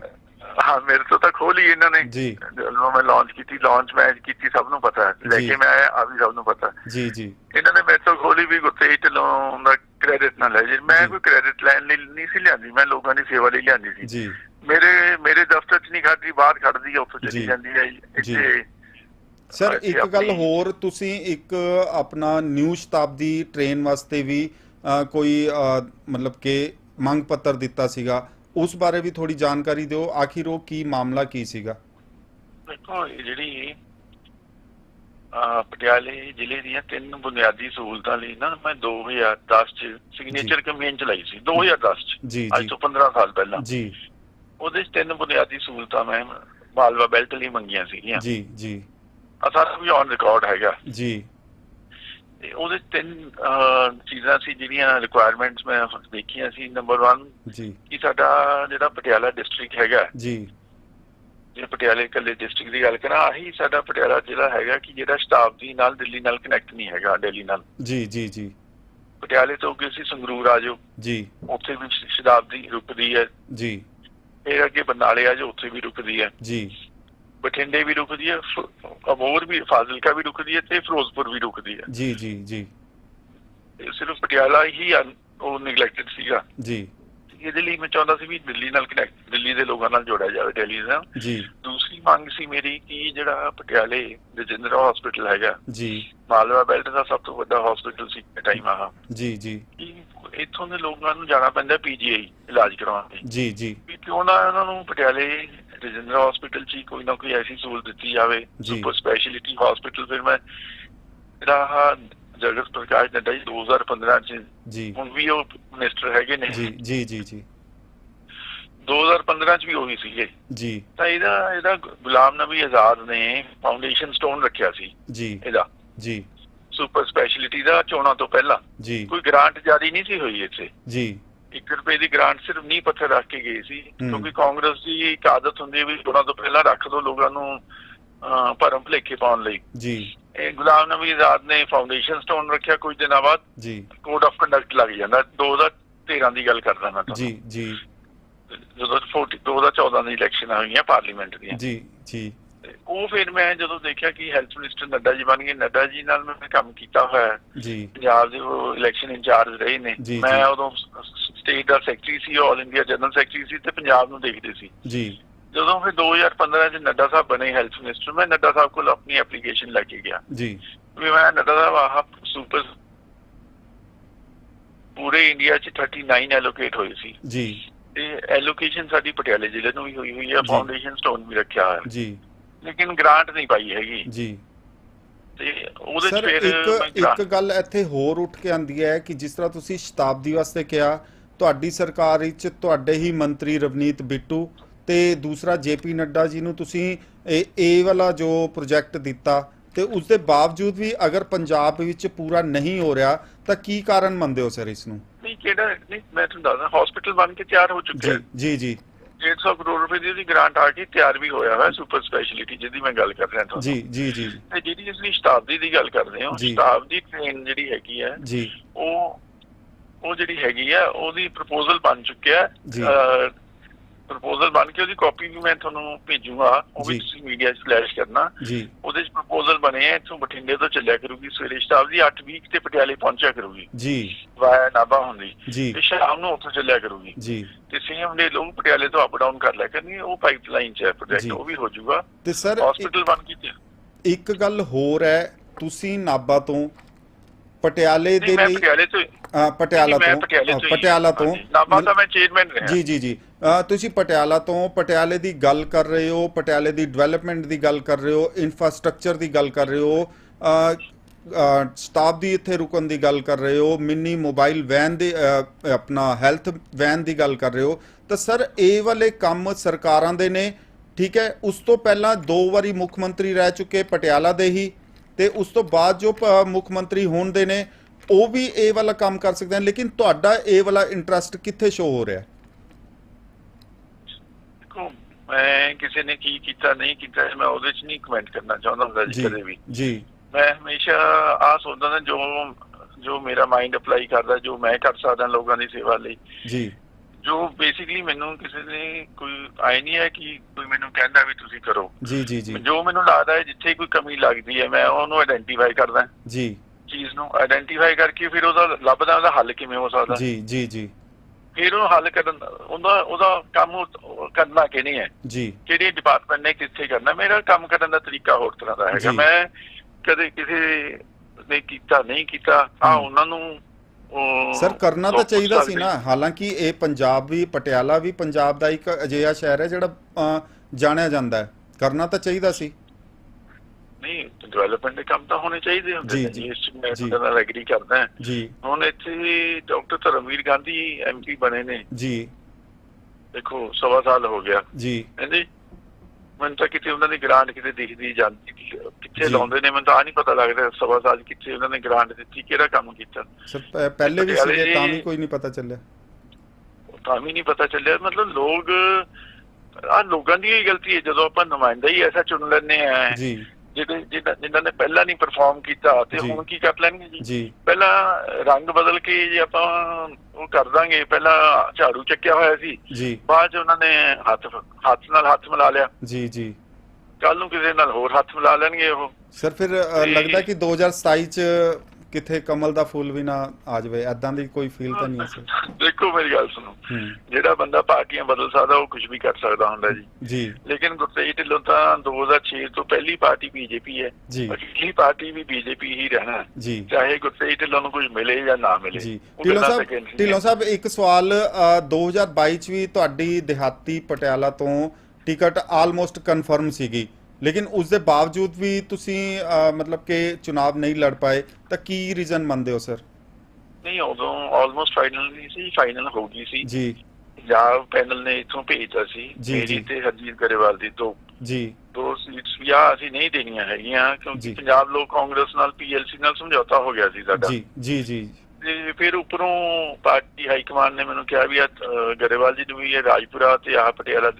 ਹਾਂ ਮੇਰੇ ਤੋਂ ਤਾਂ ਖੋਲ ਇਹਨਾਂ ਨੇ ਜੀ ਜਦੋਂ ਮੈਂ ਲਾਂਚ ਕੀਤੀ ਲਾਂਚ ਮੈਂ ਕੀਤੀ ਸਭ ਨੂੰ ਪਤਾ ਹੈ ਲੈ। ਕੇ ਮੈਂ ਆਇਆ ਆ ਵੀ ਸਭ ਨੂੰ ਪਤਾ। ਜੀ ਜੀ ਇਹਨਾਂ ਨੇ ਮੇਰੇ ਤੋਂ ਖੋਲੀ ਵੀ ਗੁੱਤੇ ਢਲੋਂ ਦਾ ਕ੍ਰੈਡਿਟ ਨਾ ਲੈ ਜੇ ਮੈਂ। ਕੋਈ ਕ੍ਰੈਡਿਟ ਲੈਣ ਲਈ ਨਹੀਂ ਸੀ ਲਿਆਂਦੀ ਮੈਂ ਲੋਕਾਂ ਦੀ ਸੇਵਾ ਲਈ ਲਿਆਂਦੀ ਸੀ ਜੀ ਮੇਰੇ ਮੇਰੇ ਦਫ਼ਤਰ 'ਚ ਨਹੀਂ ਖੜਦੀ ਬਾਹਰ ਖੜਦੀ ਹੈ ਉੱਥੋਂ। ਚਲੀ ਜਾਂਦੀ ਹੈ ਜੀ। ਇੱਥੇ ਸਰ ਇੱਕ ਗੱਲ ਹੋਰ ਤੁਸੀਂ ਇੱਕ ਆਪਣਾ ਨਿਊ ਸ਼ਤਾਬਦੀ ਟ੍ਰੇਨ ਵਾਸਤੇ ਵੀ ਕੋਈ ਮਤਲਬ ਕਿ ਮੰਗ ਪੱਤਰ ਦਿੱਤਾ ਸੀਗਾ ਉਸ ਬਾਰੇ ਵੀ ਥੋੜੀ ਜਾਣਕਾਰੀ ਦਿਓ। ਆਖਿਰ ਉਹ ਕੀ ਮਾਮਲਾ ਕੀ ਸੀਗਾ? ਦੇਖੋ ਇਹ ਜਿਹੜੀ ਪਟਿਆਲੇ ਜ਼ਿਲ੍ਹੇ ਦੀਆਂ ਤਿੰਨ ਬੁਨਿਆਦੀ ਸਹੂਲਤਾਂ ਲਈ ਨਾ ਮੈਂ 2010 ਚ ਸਿਗਨੇਚਰ ਕੈਂਪੇਨ ਚਲਾਈ ਸੀ 2010 ਚ। ਜੀ ਅੱਜ ਜੀ ਤੋਂ 15 ਸਾਲ ਪਹਿਲਾਂ। ਜੀ। ਉਹਦੇ ਚ ਤਿੰਨ ਬੁਨਿਆਦੀ ਸਹੂਲਤਾਂ ਮੈਂ ਮਾਲਵਾ ਬੈਲਟ ਲਈ ਮੰਗੀਆਂ ਸੀਗੀਆਂ। ਜੀ ਜੀ। ਆ ਸਾਰਾ ਵੀ ਔਨ ਰਿਕਾਰਡ ਹੈਗਾ। ਜੀ। ਤੇ ਉਹਦੇ ਤਿੰਨ ਚੀਜ਼ਾਂ ਸੀ ਜਿਹੜੀਆਂ ਰਿਕੁਆਇਰਮੈਂਟਸ ਮੈਂ ਦੇਖੀਆਂ ਸੀ। ਨੰਬਰ 1 ਜੀ। ਕਿ ਸਾਡਾ ਜਿਹੜਾ ਪਟਿਆਲਾ ਡਿਸਟ੍ਰਿਕਟ ਹੈਗਾ ਜੀ। ਜੇ ਪਟਿਆਲੇ ਇਕੱਲੇ ਡਿਸਟ੍ਰਿਕਟ ਦੀ ਗੱਲ ਕਰਾਂ ਆਹੀ ਸਾਡਾ ਪਟਿਆਲਾ ਜ਼ਿਲ੍ਹਾ ਹੈਗਾ ਕਿ ਜਿਹੜਾ ਸ਼ਤਾਬਦੀ ਨਾਲ ਦਿੱਲੀ ਨਾਲ ਕਨੈਕਟ ਨਹੀਂ ਹੈਗਾ ਦਿੱਲੀ ਨਾਲ। ਜੀ ਜੀ ਜੀ। ਪਟਿਆਲੇ ਤੋਂ ਅੱਗੇ ਸੰਗਰੂਰ ਆ ਜਾਓ। ਜੀ। ਉੱਥੇ ਵੀ ਸ਼ਤਾਬਦੀ ਰੁਕਦੀ ਹੈ। ਜੀ। ਫਿਰ ਅੱਗੇ ਬਰਨਾਲੇ ਆ ਜਾਓ ਉੱਥੇ ਵੀ ਰੁਕਦੀ ਹੈ। ਜੀ। ਬਠਿੰਡੇ ਵੀ ਰੁਕਦੀ ਹੈ ਅਬੋਹਰ ਵੀ ਫਾਜ਼ਿਲਕਾ ਵੀ ਰੁਕਦੀ ਹੈ ਤੇ ਫਿਰੋਜ਼ਪੁਰ ਵੀ ਰੁਕਦੀ ਹੈ। ਜੀ ਜੀ ਜੀ। ਸਿਰਫ ਪਟਿਆਲਾ ਹੀ ਉਹ ਨੈਗਲੈਕਟਡ ਸੀਗਾ। ਜੀ। ਇਹਦੇ ਲਈ ਮੈਂ ਚਾਹੁੰਦਾ ਸੀ ਵੀ ਦਿੱਲੀ ਨਾਲ ਕਨੈਕਟ ਦਿੱਲੀ ਦੇ ਲੋਕਾਂ ਨਾਲ ਜੋੜਿਆ ਜਾਵੇ ਦਿੱਲੀ ਨਾਲ ਜੀ। ਦੂਸਰੀ ਮੰਗ ਸੀ ਮੇਰੀ ਕਿ ਜਿਹੜਾ ਪਟਿਆਲੇ ਰਜਿੰਦਰਾ ਹਸਪੀਟਲ ਹੈਗਾ ਜੀ। ਮਾਲਵਾ ਬੈਲਟ ਦਾ ਸਭ ਤੋਂ ਵੱਡਾ ਹਸਪੀਟਲ ਸੀ ਟਾਈਮ ਆਹ। ਜੀ ਜੀ। ਇੱਥੋਂ ਦੇ ਲੋਕਾਂ ਨੂੰ ਜਾਣਾ ਪੈਂਦਾ ਪੀਜੀਆਈ ਇਲਾਜ ਕਰਵਾਉਣ ਲਈ। ਜੀ ਜੀ। ਕਿਉਂ ਨਾ ਉਹਨਾਂ ਨੂੰ ਪਟਿਆਲੇ ਰਜਿੰਦਰਾ ਹਸਪੀਟਲ 'ਚ ਕੋਈ ਨਾ ਕੋਈ ਐਸੀ ਸਹੂਲਤ ਦਿੱਤੀ ਜਾਵੇ। ਸੁਪਰ ਸਪੈਸ਼ਲਿਟੀ ਹਸਪੀਟਲ ਫਿਰ ਮੈਂ ਜਿਹੜਾ ਜਗਤ ਪ੍ਰਕਾਸ਼ ਨੱਡਾ ਜੀ 2015 ਚ ਜੀ। ਹੁਣ ਵੀ ਉਹ ਮਿਨਿਸਟਰ ਹੈਗੇ ਨੇ। ਜੀ ਜੀ ਜੀ ਜੀ। 2015 ਚ ਵੀ ਉਹੀ ਸੀਗੇ। ਜੀ। ਤਾਂ ਇਹਦਾ ਇਹਦਾ ਗੁਲਾਮ ਨਬੀ ਆਜ਼ਾਦ ਨੇ ਫਾਊਂਡੇਸ਼ਨ ਸਟੋਨ ਰੱਖਿਆ ਸੀ। ਜੀ। ਇਹਦਾ। ਜੀ। ਸੁਪਰ ਸਪੈਸ਼ਲਿਟੀ ਦਾ ਚੋਣਾਂ ਤੋਂ ਪਹਿਲਾਂ। ਜੀ। ਕੋਈ ਗ੍ਰਾਂਟ ਜਾਰੀ ਨਹੀਂ ਸੀ ਹੋਈ ਇੱਥੇ। ਜੀ। 1 ਰੁਪਏ ਦੀ ਗ੍ਰਾਂਟ ਸਿਰਫ ਨੀਂਹ ਪੱਥਰ ਰੱਖ ਕੇ ਗਈ ਸੀ। ਕਿਉਂਕਿ ਕਾਂਗਰਸ ਦੀ ਇੱਕ ਆਦਤ ਹੁੰਦੀ ਵੀ ਚੋਣਾਂ ਤੋਂ ਪਹਿਲਾਂ ਰੱਖ ਦੋ ਲੋਕਾਂ ਨੂੰ ਭਰਮ ਭੁਲੇਖੇ ਪਾਉਣ ਲਈ। ਜੀ। ਇਹ ਗੁਲਾਮ ਨਬੀ ਆਜ਼ਾਦ ਨੇ ਫਾਊਂਡੇਸ਼ਨ ਸਟੋਨ ਰੱਖਿਆ ਕੁਝ ਦਿਨਾਂ ਬਾਅਦ। ਜੀ। ਕੋਡ ਆਫ ਕੰਡਕਟ ਲੱਗ ਜਾਂਦਾ। 2013 ਦੀ ਗੱਲ ਕਰਦਾ ਮੈਂ ਜੀ ਜੀ। ਜਦੋਂ 40 2014 ਦੀ ਇਲੈਕਸ਼ਨ ਹੋਈਆਂ ਪਾਰਲੀਮੈਂਟ ਦੀਆਂ। ਜੀ ਜੀ। ਉਹ ਫਿਰ ਮੈਂ ਜਦੋਂ ਦੇਖਿਆ ਕਿ ਹੈਲਥ ਮਿਨਿਸਟਰ ਨੱਡਾ ਜੀ ਬਣ ਗਏ ਨੱਡਾ ਜੀ ਨਾਲ ਮੈਂ ਕੰਮ ਕੀਤਾ ਹੋਇਆ। ਜੀ। ਪੰਜਾਬ ਦੇ ਉਹ ਇਲੈਕਸ਼ਨ ਇੰਚਾਰਜ ਰਹੇ ਨੇ। ਮੈਂ। ਉਦੋਂ ਸਟੇਟ ਦਾ ਸੈਕਟਰੀ ਸੀ ਆਲ ਇੰਡੀਆ ਜਨਰਲ ਸੈਕਟਰੀ ਸੀ ਤੇ ਪੰਜਾਬ ਨੂੰ ਦੇਖਦੇ ਸੀ। ਜੀ। ਜਦੋਂ ਫਿਰ 2015 ਚ ਨੱਡਾ ਸਾਹਿਬ ਬਣੇ ਹੈਲਥ ਮਿਨਿਸਟਰ ਮੈਂ ਨੱਡਾ ਸਾਹਿਬ ਕੋਲ ਆਪਣੀ ਐਪਲੀਕੇਸ਼ਨ ਲੈ ਕੇ ਗਿਆ। ਜੀ। ਵੀ ਮੈਂ ਨੱਡਾ ਸਾਹਿਬ ਆਹ ਸੁਪਰ ਪੂਰੇ ਇੰਡੀਆ ਚ 39 ਐਲੋਕੇਟ ਹੋਏ ਸੀ। ਜੀ। ਤੇ ਐਲੋਕੇਸ਼ਨ ਸਾਡੀ ਪਟਿਆਲੇ ਜ਼ਿਲ੍ਹੇ ਨੂੰ ਵੀ ਹੋਈ ਹੋਈ ਹੈ। ਫਾਊਂਡੇਸ਼ਨ ਸਟੋਨ ਵੀ ਰੱਖਿਆ ਹੈ। ਜੀ। ਲੇਕਿਨ ਗ੍ਰਾਂਟ ਨਹੀਂ ਪਾਈ ਹੈਗੀ। ਜੀ। ਤੇ ਉਹਦੇ ਚ ਫਿਰ ਇੱਕ ਗੱਲ ਇੱਥੇ ਹੋਰ ਉੱਠ ਕੇ ਆਂਦੀ ਹੈ ਕਿ ਜਿਸ ਤਰ੍ਹਾਂ ਤੁਸੀਂ ਸ਼ਤਾਬਦੀ ਵਾਸਤੇ ਕਿਹਾ ਤੁਹਾਡੀ ਸਰਕਾਰ ਵਿੱਚ ਤੁਹਾਡੇ ਹੀ ਮੰਤਰੀ ਰਵਨੀਤ ਬਿੱਟੂ ਤੇ ਦੂਸਰਾ ਜੇਪੀ ਨੱਡਾ ਜੀ ਨੂੰ ਤੁਸੀਂ ਇਹ ਵਾਲਾ ਜੋ ਪ੍ਰੋਜੈਕਟ ਦਿੱਤਾ ਤੇ ਉਸ ਦੇ ਬਾਵਜੂਦ ਵੀ ਅਗਰ ਪੰਜਾਬ ਵਿੱਚ ਪੂਰਾ ਨਹੀਂ ਹੋ ਰਿਹਾ ਤਾਂ ਕੀ ਕਾਰਨ ਮੰਨਦੇ ਹੋ ਸਰ ਇਸ ਨੂੰ? ਨਹੀਂ ਕਿਹੜਾ ਨਹੀਂ ਮੈਂ ਤੁਹਾਨੂੰ ਦੱਸਦਾ ਹਸਪੀਟਲ ਬਣ ਕੇ ਤਿਆਰ ਹੋ ਚੁੱਕਿਆ। ਜੀ ਜੀ। 150 ਕਰੋੜ ਰੁਪਏ ਦੀ ਗ੍ਰਾਂਟ ਆ ਕੇ ਤਿਆਰ ਵੀ ਹੋਇਆ ਹੋਇਆ ਸੁਪਰ ਸਪੈਸ਼ਲਿਟੀ ਜਿਹਦੀ ਮੈਂ ਗੱਲ ਕਰ ਰਿਹਾ ਤੁਹਾਨੂੰ ਜੀ ਜੀ ਜੀ ਤੇ ਜਿਹੜੀ ਅਸੀਂ ਸ਼ਤਾਬਦੀ ਦੀ ਗੱਲ ਕਰਦੇ ਹਾਂ। ਸ਼ਤਾਬਦੀ ਟ੍ਰੇਨ ਜਿਹੜੀ ਹੈਗੀ ਹੈ ਜੀ ਉਹ ਉਹ ਜਿਹੜੀ ਹੈਗੀ ਆ ਉਹਦੀ ਪ੍ਰਪੋਜ਼ਲ ਬਣ ਚੁੱਕਿਆ। ਹੈ ਪ੍ਰਪੋਜ਼ਲ ਬਣ ਕੇ ਉਹਦੀ ਕਾਪੀ ਵੀ ਮੈਂ ਤੁਹਾਨੂੰ ਭੇਜੂਗਾ। ਉਹ ਵੀ। ਤੁਸੀਂ ਮੀਡੀਆ 'ਚ ਫਲੈਸ਼ ਕਰਨਾ। ਜੀ। ਉਹਦੇ 'ਚ ਪ੍ਰਪੋਜ਼ਲ ਬਣੇ ਆ ਇੱਥੋਂ ਬਠਿੰਡੇ ਤੋਂ ਚੱਲਿਆ ਕਰੂਗੀ। ਸਵੇਰੇ ਸ਼ਤਾਬਦੀ 8 ਵੀਕ ਤੇ ਪਟਿਆਲੇ ਪਹੁੰਚਿਆ ਕਰੂਗੀ। ਜੀ। ਵਾਇਆ ਨਾਭਾ ਹੁੰਦੀ। ਜੀ। ਤੇ ਸ਼ਾਮ ਨੂੰ ਉੱਥੋਂ ਚੱਲਿਆ ਕਰੂਗੀ। ਜੀ। ਤੇ ਸੇਮ ਡੇ ਲੋਕ ਪਟਿਆਲੇ ਤੋਂ ਅਪ ਡਾਊਨ ਕਰ ਲਿਆ ਕਰਨਗੇ। ਉਹ ਪਾਈਪਲਾਈਨ 'ਚ ਹੈ। ਪ੍ਰੋਜੈਕਟ ਉਹ ਵੀ ਹੋ ਜਾਊਗਾ। ਤੇ ਸਰ ਹਸਪੀਟਲ ਬਣ ਕੇ ਤੇ। ਇੱਕ ਗੱਲ ਹੋਰ ਹੈ ਤੁਸੀਂ ਨਾਭਾ ਤੋਂ ਪਟਿਆਲੇ ਦੇ ਲਈ ਪਟਿਆਲੇ ਤੋਂ ਪਟਿਆਲਾ ਤੋਂ। ਪਟਿਆਲੇ ਤੋਂ ਨਾਭਾ ਦਾ ਮੈਂ ਚੇਅਰਮੈਨ ਰਿਹਾ। ਜੀ ਜੀ ਜੀ। ਤੁਸੀਂ ਪਟਿਆਲਾ ਤੋਂ ਪਟਿਆਲੇ ਦੀ ਗੱਲ ਕਰ ਰਹੇ ਹੋ, ਪਟਿਆਲੇ ਦੀ ਡਿਵੈਲਪਮੈਂਟ ਦੀ ਗੱਲ ਕਰ ਰਹੇ ਹੋ ਇਨਫਰਾਸਟ੍ਰਕਚਰ ਦੀ ਗੱਲ ਕਰ ਰਹੇ ਹੋ ਸਟਾਫ ਦੀ ਇੱਥੇ ਰੁਕਣ ਦੀ ਗੱਲ ਕਰ ਰਹੇ ਹੋ, ਮਿੰਨੀ ਮੋਬਾਈਲ ਵੈਨ ਦੇ ਆਪਣਾ ਹੈਲਥ ਵੈਨ ਦੀ ਗੱਲ ਕਰ ਰਹੇ ਹੋ ਤਾਂ ਸਰ, ਇਹ ਵਾਲੇ ਕੰਮ ਸਰਕਾਰਾਂ ਦੇ ਨੇ, ਠੀਕ ਹੈ ਉਸ ਤੋਂ ਪਹਿਲਾਂ ਦੋ ਵਾਰੀ ਮੁੱਖ ਮੰਤਰੀ ਰਹਿ ਚੁੱਕੇ ਪਟਿਆਲਾ ਦੇ ਹੀ, ਤੇ ਉਸ ਤੋਂ ਬਾਅਦ ਜੋ ਮੁੱਖ ਮੰਤਰੀ ਹੋਣ ਦੇ ਨੇ, ਉਹ ਵੀ ਇਹ ਵਾਲਾ ਕੰਮ ਕਰ ਸਕਦੇ ਨੇ, ਲੇਕਿਨ ਤੁਹਾਡਾ ਇਹ ਵਾਲਾ ਇੰਟਰਸਟ ਕਿੱਥੇ ਸ਼ੋ ਹੋ ਰਿਹਾ ਹੈ? ਮੈਂ ਕਿਸੇ ਨੇ ਕੀ ਕੀਤਾ ਨਹੀਂ ਕੀਤਾ ਮੈਂ ਉਹਦੇ 'ਚ ਨਹੀਂ ਕਮੈਂਟ ਕਰਨਾ ਚਾਹੁੰਦਾ ਹੁੰਦਾ ਜੀ ਕਦੇ ਵੀ। ਜੀ। ਮੈਂ ਹਮੇਸ਼ਾ ਆ ਸੋਚਦਾ ਨਾ ਜੋ ਜੋ ਮੇਰਾ ਮਾਈਂਡ ਅਪਲਾਈ ਕਰਦਾ ਜੋ ਮੈਂ ਕਰ ਸਕਦਾ ਲੋਕਾਂ ਦੀ ਸੇਵਾ ਲਈ। ਜੀ। ਜੋ ਬੇਸਿਕਲੀ ਮੈਨੂੰ ਕਿਸੇ ਨੇ ਕੋਈ ਆਈ ਨਹੀਂ ਹੈ ਕਿ ਕੋਈ ਮੈਨੂੰ ਕਹਿੰਦਾ ਵੀ ਤੁਸੀਂ ਕਰੋ। ਜੀ ਜੀ ਜੀ। ਜੋ ਮੈਨੂੰ ਲੱਗਦਾ ਹੈ ਜਿੱਥੇ ਕੋਈ ਕਮੀ ਲੱਗਦੀ ਹੈ ਮੈਂ ਉਹਨੂੰ ਆਇਡੈਂਟੀਫਾਈ ਕਰਦਾ। ਜੀ। ਚੀਜ਼ ਨੂੰ ਆਇਡੈਂਟੀਫਾਈ ਕਰਕੇ ਫਿਰ ਉਹਦਾ ਲੱਭਦਾ ਉਹਦਾ ਹੱਲ ਕਿਵੇਂ ਹੋ ਸਕਦਾ। ਜੀ ਜੀ ਜੀ। ਫਿਰ ਉਹਨੂੰ ਹੱਲ ਕਰਨ ਉਹਦਾ ਉਹਦਾ ਕੰਮ ਉਹ ਕਰਨਾ ਕਿ ਨਹੀਂ ਹੈ? ਜੀ। ਕਿਹੜੀ ਡਿਪਾਰਟਮੈਂਟ ਨੇ ਕਿੱਥੇ ਕਰਨਾ? ਮੇਰਾ ਕੰਮ ਕਰਨ ਦਾ ਤਰੀਕਾ ਹੋਰ ਤਰ੍ਹਾਂ ਦਾ ਹੈਗਾ। ਮੈਂ ਕਦੇ ਕਿਸੇ ਨੇ ਕੀਤਾ ਨਹੀਂ ਕੀਤਾ ਆ। ਉਹਨਾਂ ਨੂੰ ਉਹ ਸਰ ਕਰਨਾ ਤਾਂ ਚਾਹੀਦਾ ਸੀ। ਨਾ। ਹਾਲਾਂਕਿ ਇਹ ਪੰਜਾਬ ਵੀ ਪਟਿਆਲਾ ਵੀ ਪੰਜਾਬ ਦਾ ਇੱਕ ਅਜਿਹਾ ਸ਼ਹਿਰ ਹੈ ਜਿਹੜਾ ਜਾਣਿਆ ਜਾਂਦਾ ਹੈ। ਕਰਨਾ ਤਾਂ ਚਾਹੀਦਾ ਸੀ। ਨਹੀਂ ਡਿਵੈਲਪਮੈਂਟ ਦੇ ਕੰਮ ਤਾਂ ਹੋਣੇ ਚਾਹੀਦੇ ਹੁੰਦੇ ਨੇ। ਜੀ, ਇਸ ਮੈਂ। ਤੁਹਾਡੇ ਨਾਲ ਐਗਰੀ ਕਰਦਾ ਜੀ। ਹੁਣ ਇੱਥੇ ਡਾਕਟਰ ਧਰਮਵੀਰ ਗਾਂਧੀ ਐਮਪੀ ਬਣੇ ਨੇ। ਜੀ। ਦੇਖੋ ਸਵਾ ਸਾਲ ਹੋ ਗਿਆ। ਜੀ। ਹਾਂਜੀ ਮੈਨੂੰ ਤਾਂ ਕਿਤੇ ਉਹਨਾਂ ਦੀ ਗ੍ਰਾਂਟ ਕਿਤੇ ਦਿਖਦੀ ਜਾਂਦੀ ਕਿੱਥੇ। ਲਾਉਂਦੇ ਨੇ ਮੈਨੂੰ ਤਾਂ ਆ ਨਹੀਂ ਪਤਾ ਲੱਗਦਾ ਸਵਾ ਸਾਲ ਕਿੱਥੇ ਉਹਨਾਂ ਨੇ ਗ੍ਰਾਂਟ ਦਿੱਤੀ ਕਿਹੜਾ ਕੰਮ ਕੀਤਾ। ਸਰ ਪਹਿਲੇ ਵੀ ਸੀਗੇ ਤਾਂ ਵੀ ਕੋਈ ਨਹੀਂ ਪਤਾ ਚੱਲਿਆ। ਤਾਂ ਵੀ ਨਹੀਂ ਪਤਾ ਚੱਲਿਆ। ਮਤਲਬ ਲੋਕ ਆ ਲੋਕਾਂ ਦੀ ਹੀ ਗਲਤੀ ਹੈ। ਜਦੋਂ ਆਪਾਂ ਨੁਮਾਇੰਦਾ ਹੀ ਐਸਾ ਚੁਣ ਲੈਂਦੇ ਆ ਜੀ। ਜਿਹੜੇ ਜਿਹਨਾਂ ਜਿਨ੍ਹਾਂ ਨੇ ਪਹਿਲਾਂ ਨਹੀਂ ਪਰਫਾਰਮ ਕੀਤਾ ਤੇ। ਹੁਣ ਕੀ ਕਰ ਲੈਣਗੇ ਜੀ? ਪਹਿਲਾਂ ਰੰਗ ਬਦਲ ਕੇ ਜੇ ਆਪਾਂ ਉਹ ਕਰ ਦਾਂਗੇ ਪਹਿਲਾਂ ਝਾੜੂ ਚੱਕਿਆ ਹੋਇਆ ਸੀ ਬਾਅਦ ਚ ਉਹਨਾਂ ਨੇ ਹੱਥ ਹੱਥ ਨਾਲ ਹੱਥ ਮਿਲਾ ਲਿਆ। ਜੀ ਜੀ। ਕੱਲ ਨੂੰ ਕਿਸੇ ਨਾਲ ਹੋਰ ਹੱਥ ਮਿਲਾ ਲੈਣਗੇ ਉਹ। ਸਰ ਫਿਰ। ਲੱਗਦਾ ਕਿ 2027 ਚ ਕਿਥੇ ਕਮਲ ਦਾ ਫੁੱਲ ਵੀ ਨਾ ਆ ਜਾਵੇ ਐਦਾਂ ਦੀ ਕੋਈ ਫੀਲ ਤਾਂ ਨਹੀਂ ਸਰ? ਦੇਖੋ ਮੇਰੀ ਗੱਲ ਸੁਣੋ। ਜਿਹੜਾ ਬੰਦਾ ਪਾਰਟੀਆਂ ਬਦਲ ਸਕਦਾ ਉਹ ਕੁਝ ਵੀ ਕਰ ਸਕਦਾ ਹੁੰਦਾ ਜੀ। ਜੀ। ਲੇਕਿਨ ਗੁਰਤੇਜ ਢਿੱਲੋਂ ਤਾਂ 2006 ਤੋਂ ਪਹਿਲੀ ਪਾਰਟੀ ਬੀਜੇਪੀ ਹੈ। ਅਗਲੀ ਪਾਰਟੀ ਵੀ ਬੀਜੇਪੀ ਹੀ ਰਹਿਣਾ ਚਾਹੇ ਗੁਰਤੇਜ ਢਿੱਲੋਂ ਨੂੰ ਕੁਝ ਮਿਲੇ ਜਾਂ ਨਾ ਮਿਲੇ। ਜੀ। ਢਿੱਲੋਂ ਸਾਹਿਬ ਸੀ। ਢਿੱਲੋਂ ਸਾਹਿਬ ਇੱਕ ਸਵਾਲ ਅ, 2022 ਚ ਵੀ ਤੁਹਾਡੀ ਦਿਹਾਤੀ ਪਟਿਆਲਾ ਤੋਂ ਟਿਕਟ ਆਲਮੋਸਟ ਕਨਫਰਮ ਸੀਗੀ। ਲੇਕਿਨ ਉਸ ਦੇ ਬਾਵਜੂਦ ਵੀ ਤੁਸੀਂ ਮਤਲਬ ਕਿ ਚੁਣਾਵ ਨਹੀਂ ਲੜ ਪਾਏ ਤਾਂ ਕੀ ਰੀਜ਼ਨ ਮੰਨਦੇ ਹੋ ਸਰ ਨਹੀਂ ਉਦੋਂ ਆਲਮੋਸਟ ਫਾਈਨਲ ਨਹੀਂ ਸੀ ਫਾਈਨਲ ਹੋ ਗਈ ਸੀ। ਜੀ। ਪੰਜਾਬ ਪੈਨਲ ਨੇ ਇਥੋਂ ਭੇਜਿਆ ਸੀ। ਮੇਰੀ। ਤੇ ਹਰਜੀਤ ਗਰੇਵਾਲ ਦੀ ਦੋ। ਜੀ। ਦੋ ਸੀਟਸ ਵੀ ਆ ਅਸੀਂ ਨਹੀਂ ਦੇਣੀਆਂ ਹੈਗੀਆਂ। ਕਿਉਂਕਿ ਪੰਜਾਬ ਲੋਕ ਕਾਂਗਰਸ ਨਾਲ ਪੀਐਲਸੀ ਨਾਲ ਸਮਝੌਤਾ ਹੋ ਗਿਆ ਸੀ ਸਾਡਾ। ਜੀ ਜੀ ਜੀ। ਤੇ ਫਿਰ ਉੱਪਰੋਂ ਪਾਰਟੀ ਹਾਈ ਕਮਾਂਡ ਨੇ ਮੈਨੂੰ ਕਿਹਾ ਵੀ ਆ ਗਰੇਵਾਲ ਜੀ ਨੂੰ ਵੀ ਇਹ ਰਾਜਪੁਰਾ ਤੇ ਆਹ ਪਟਿਆਲਾ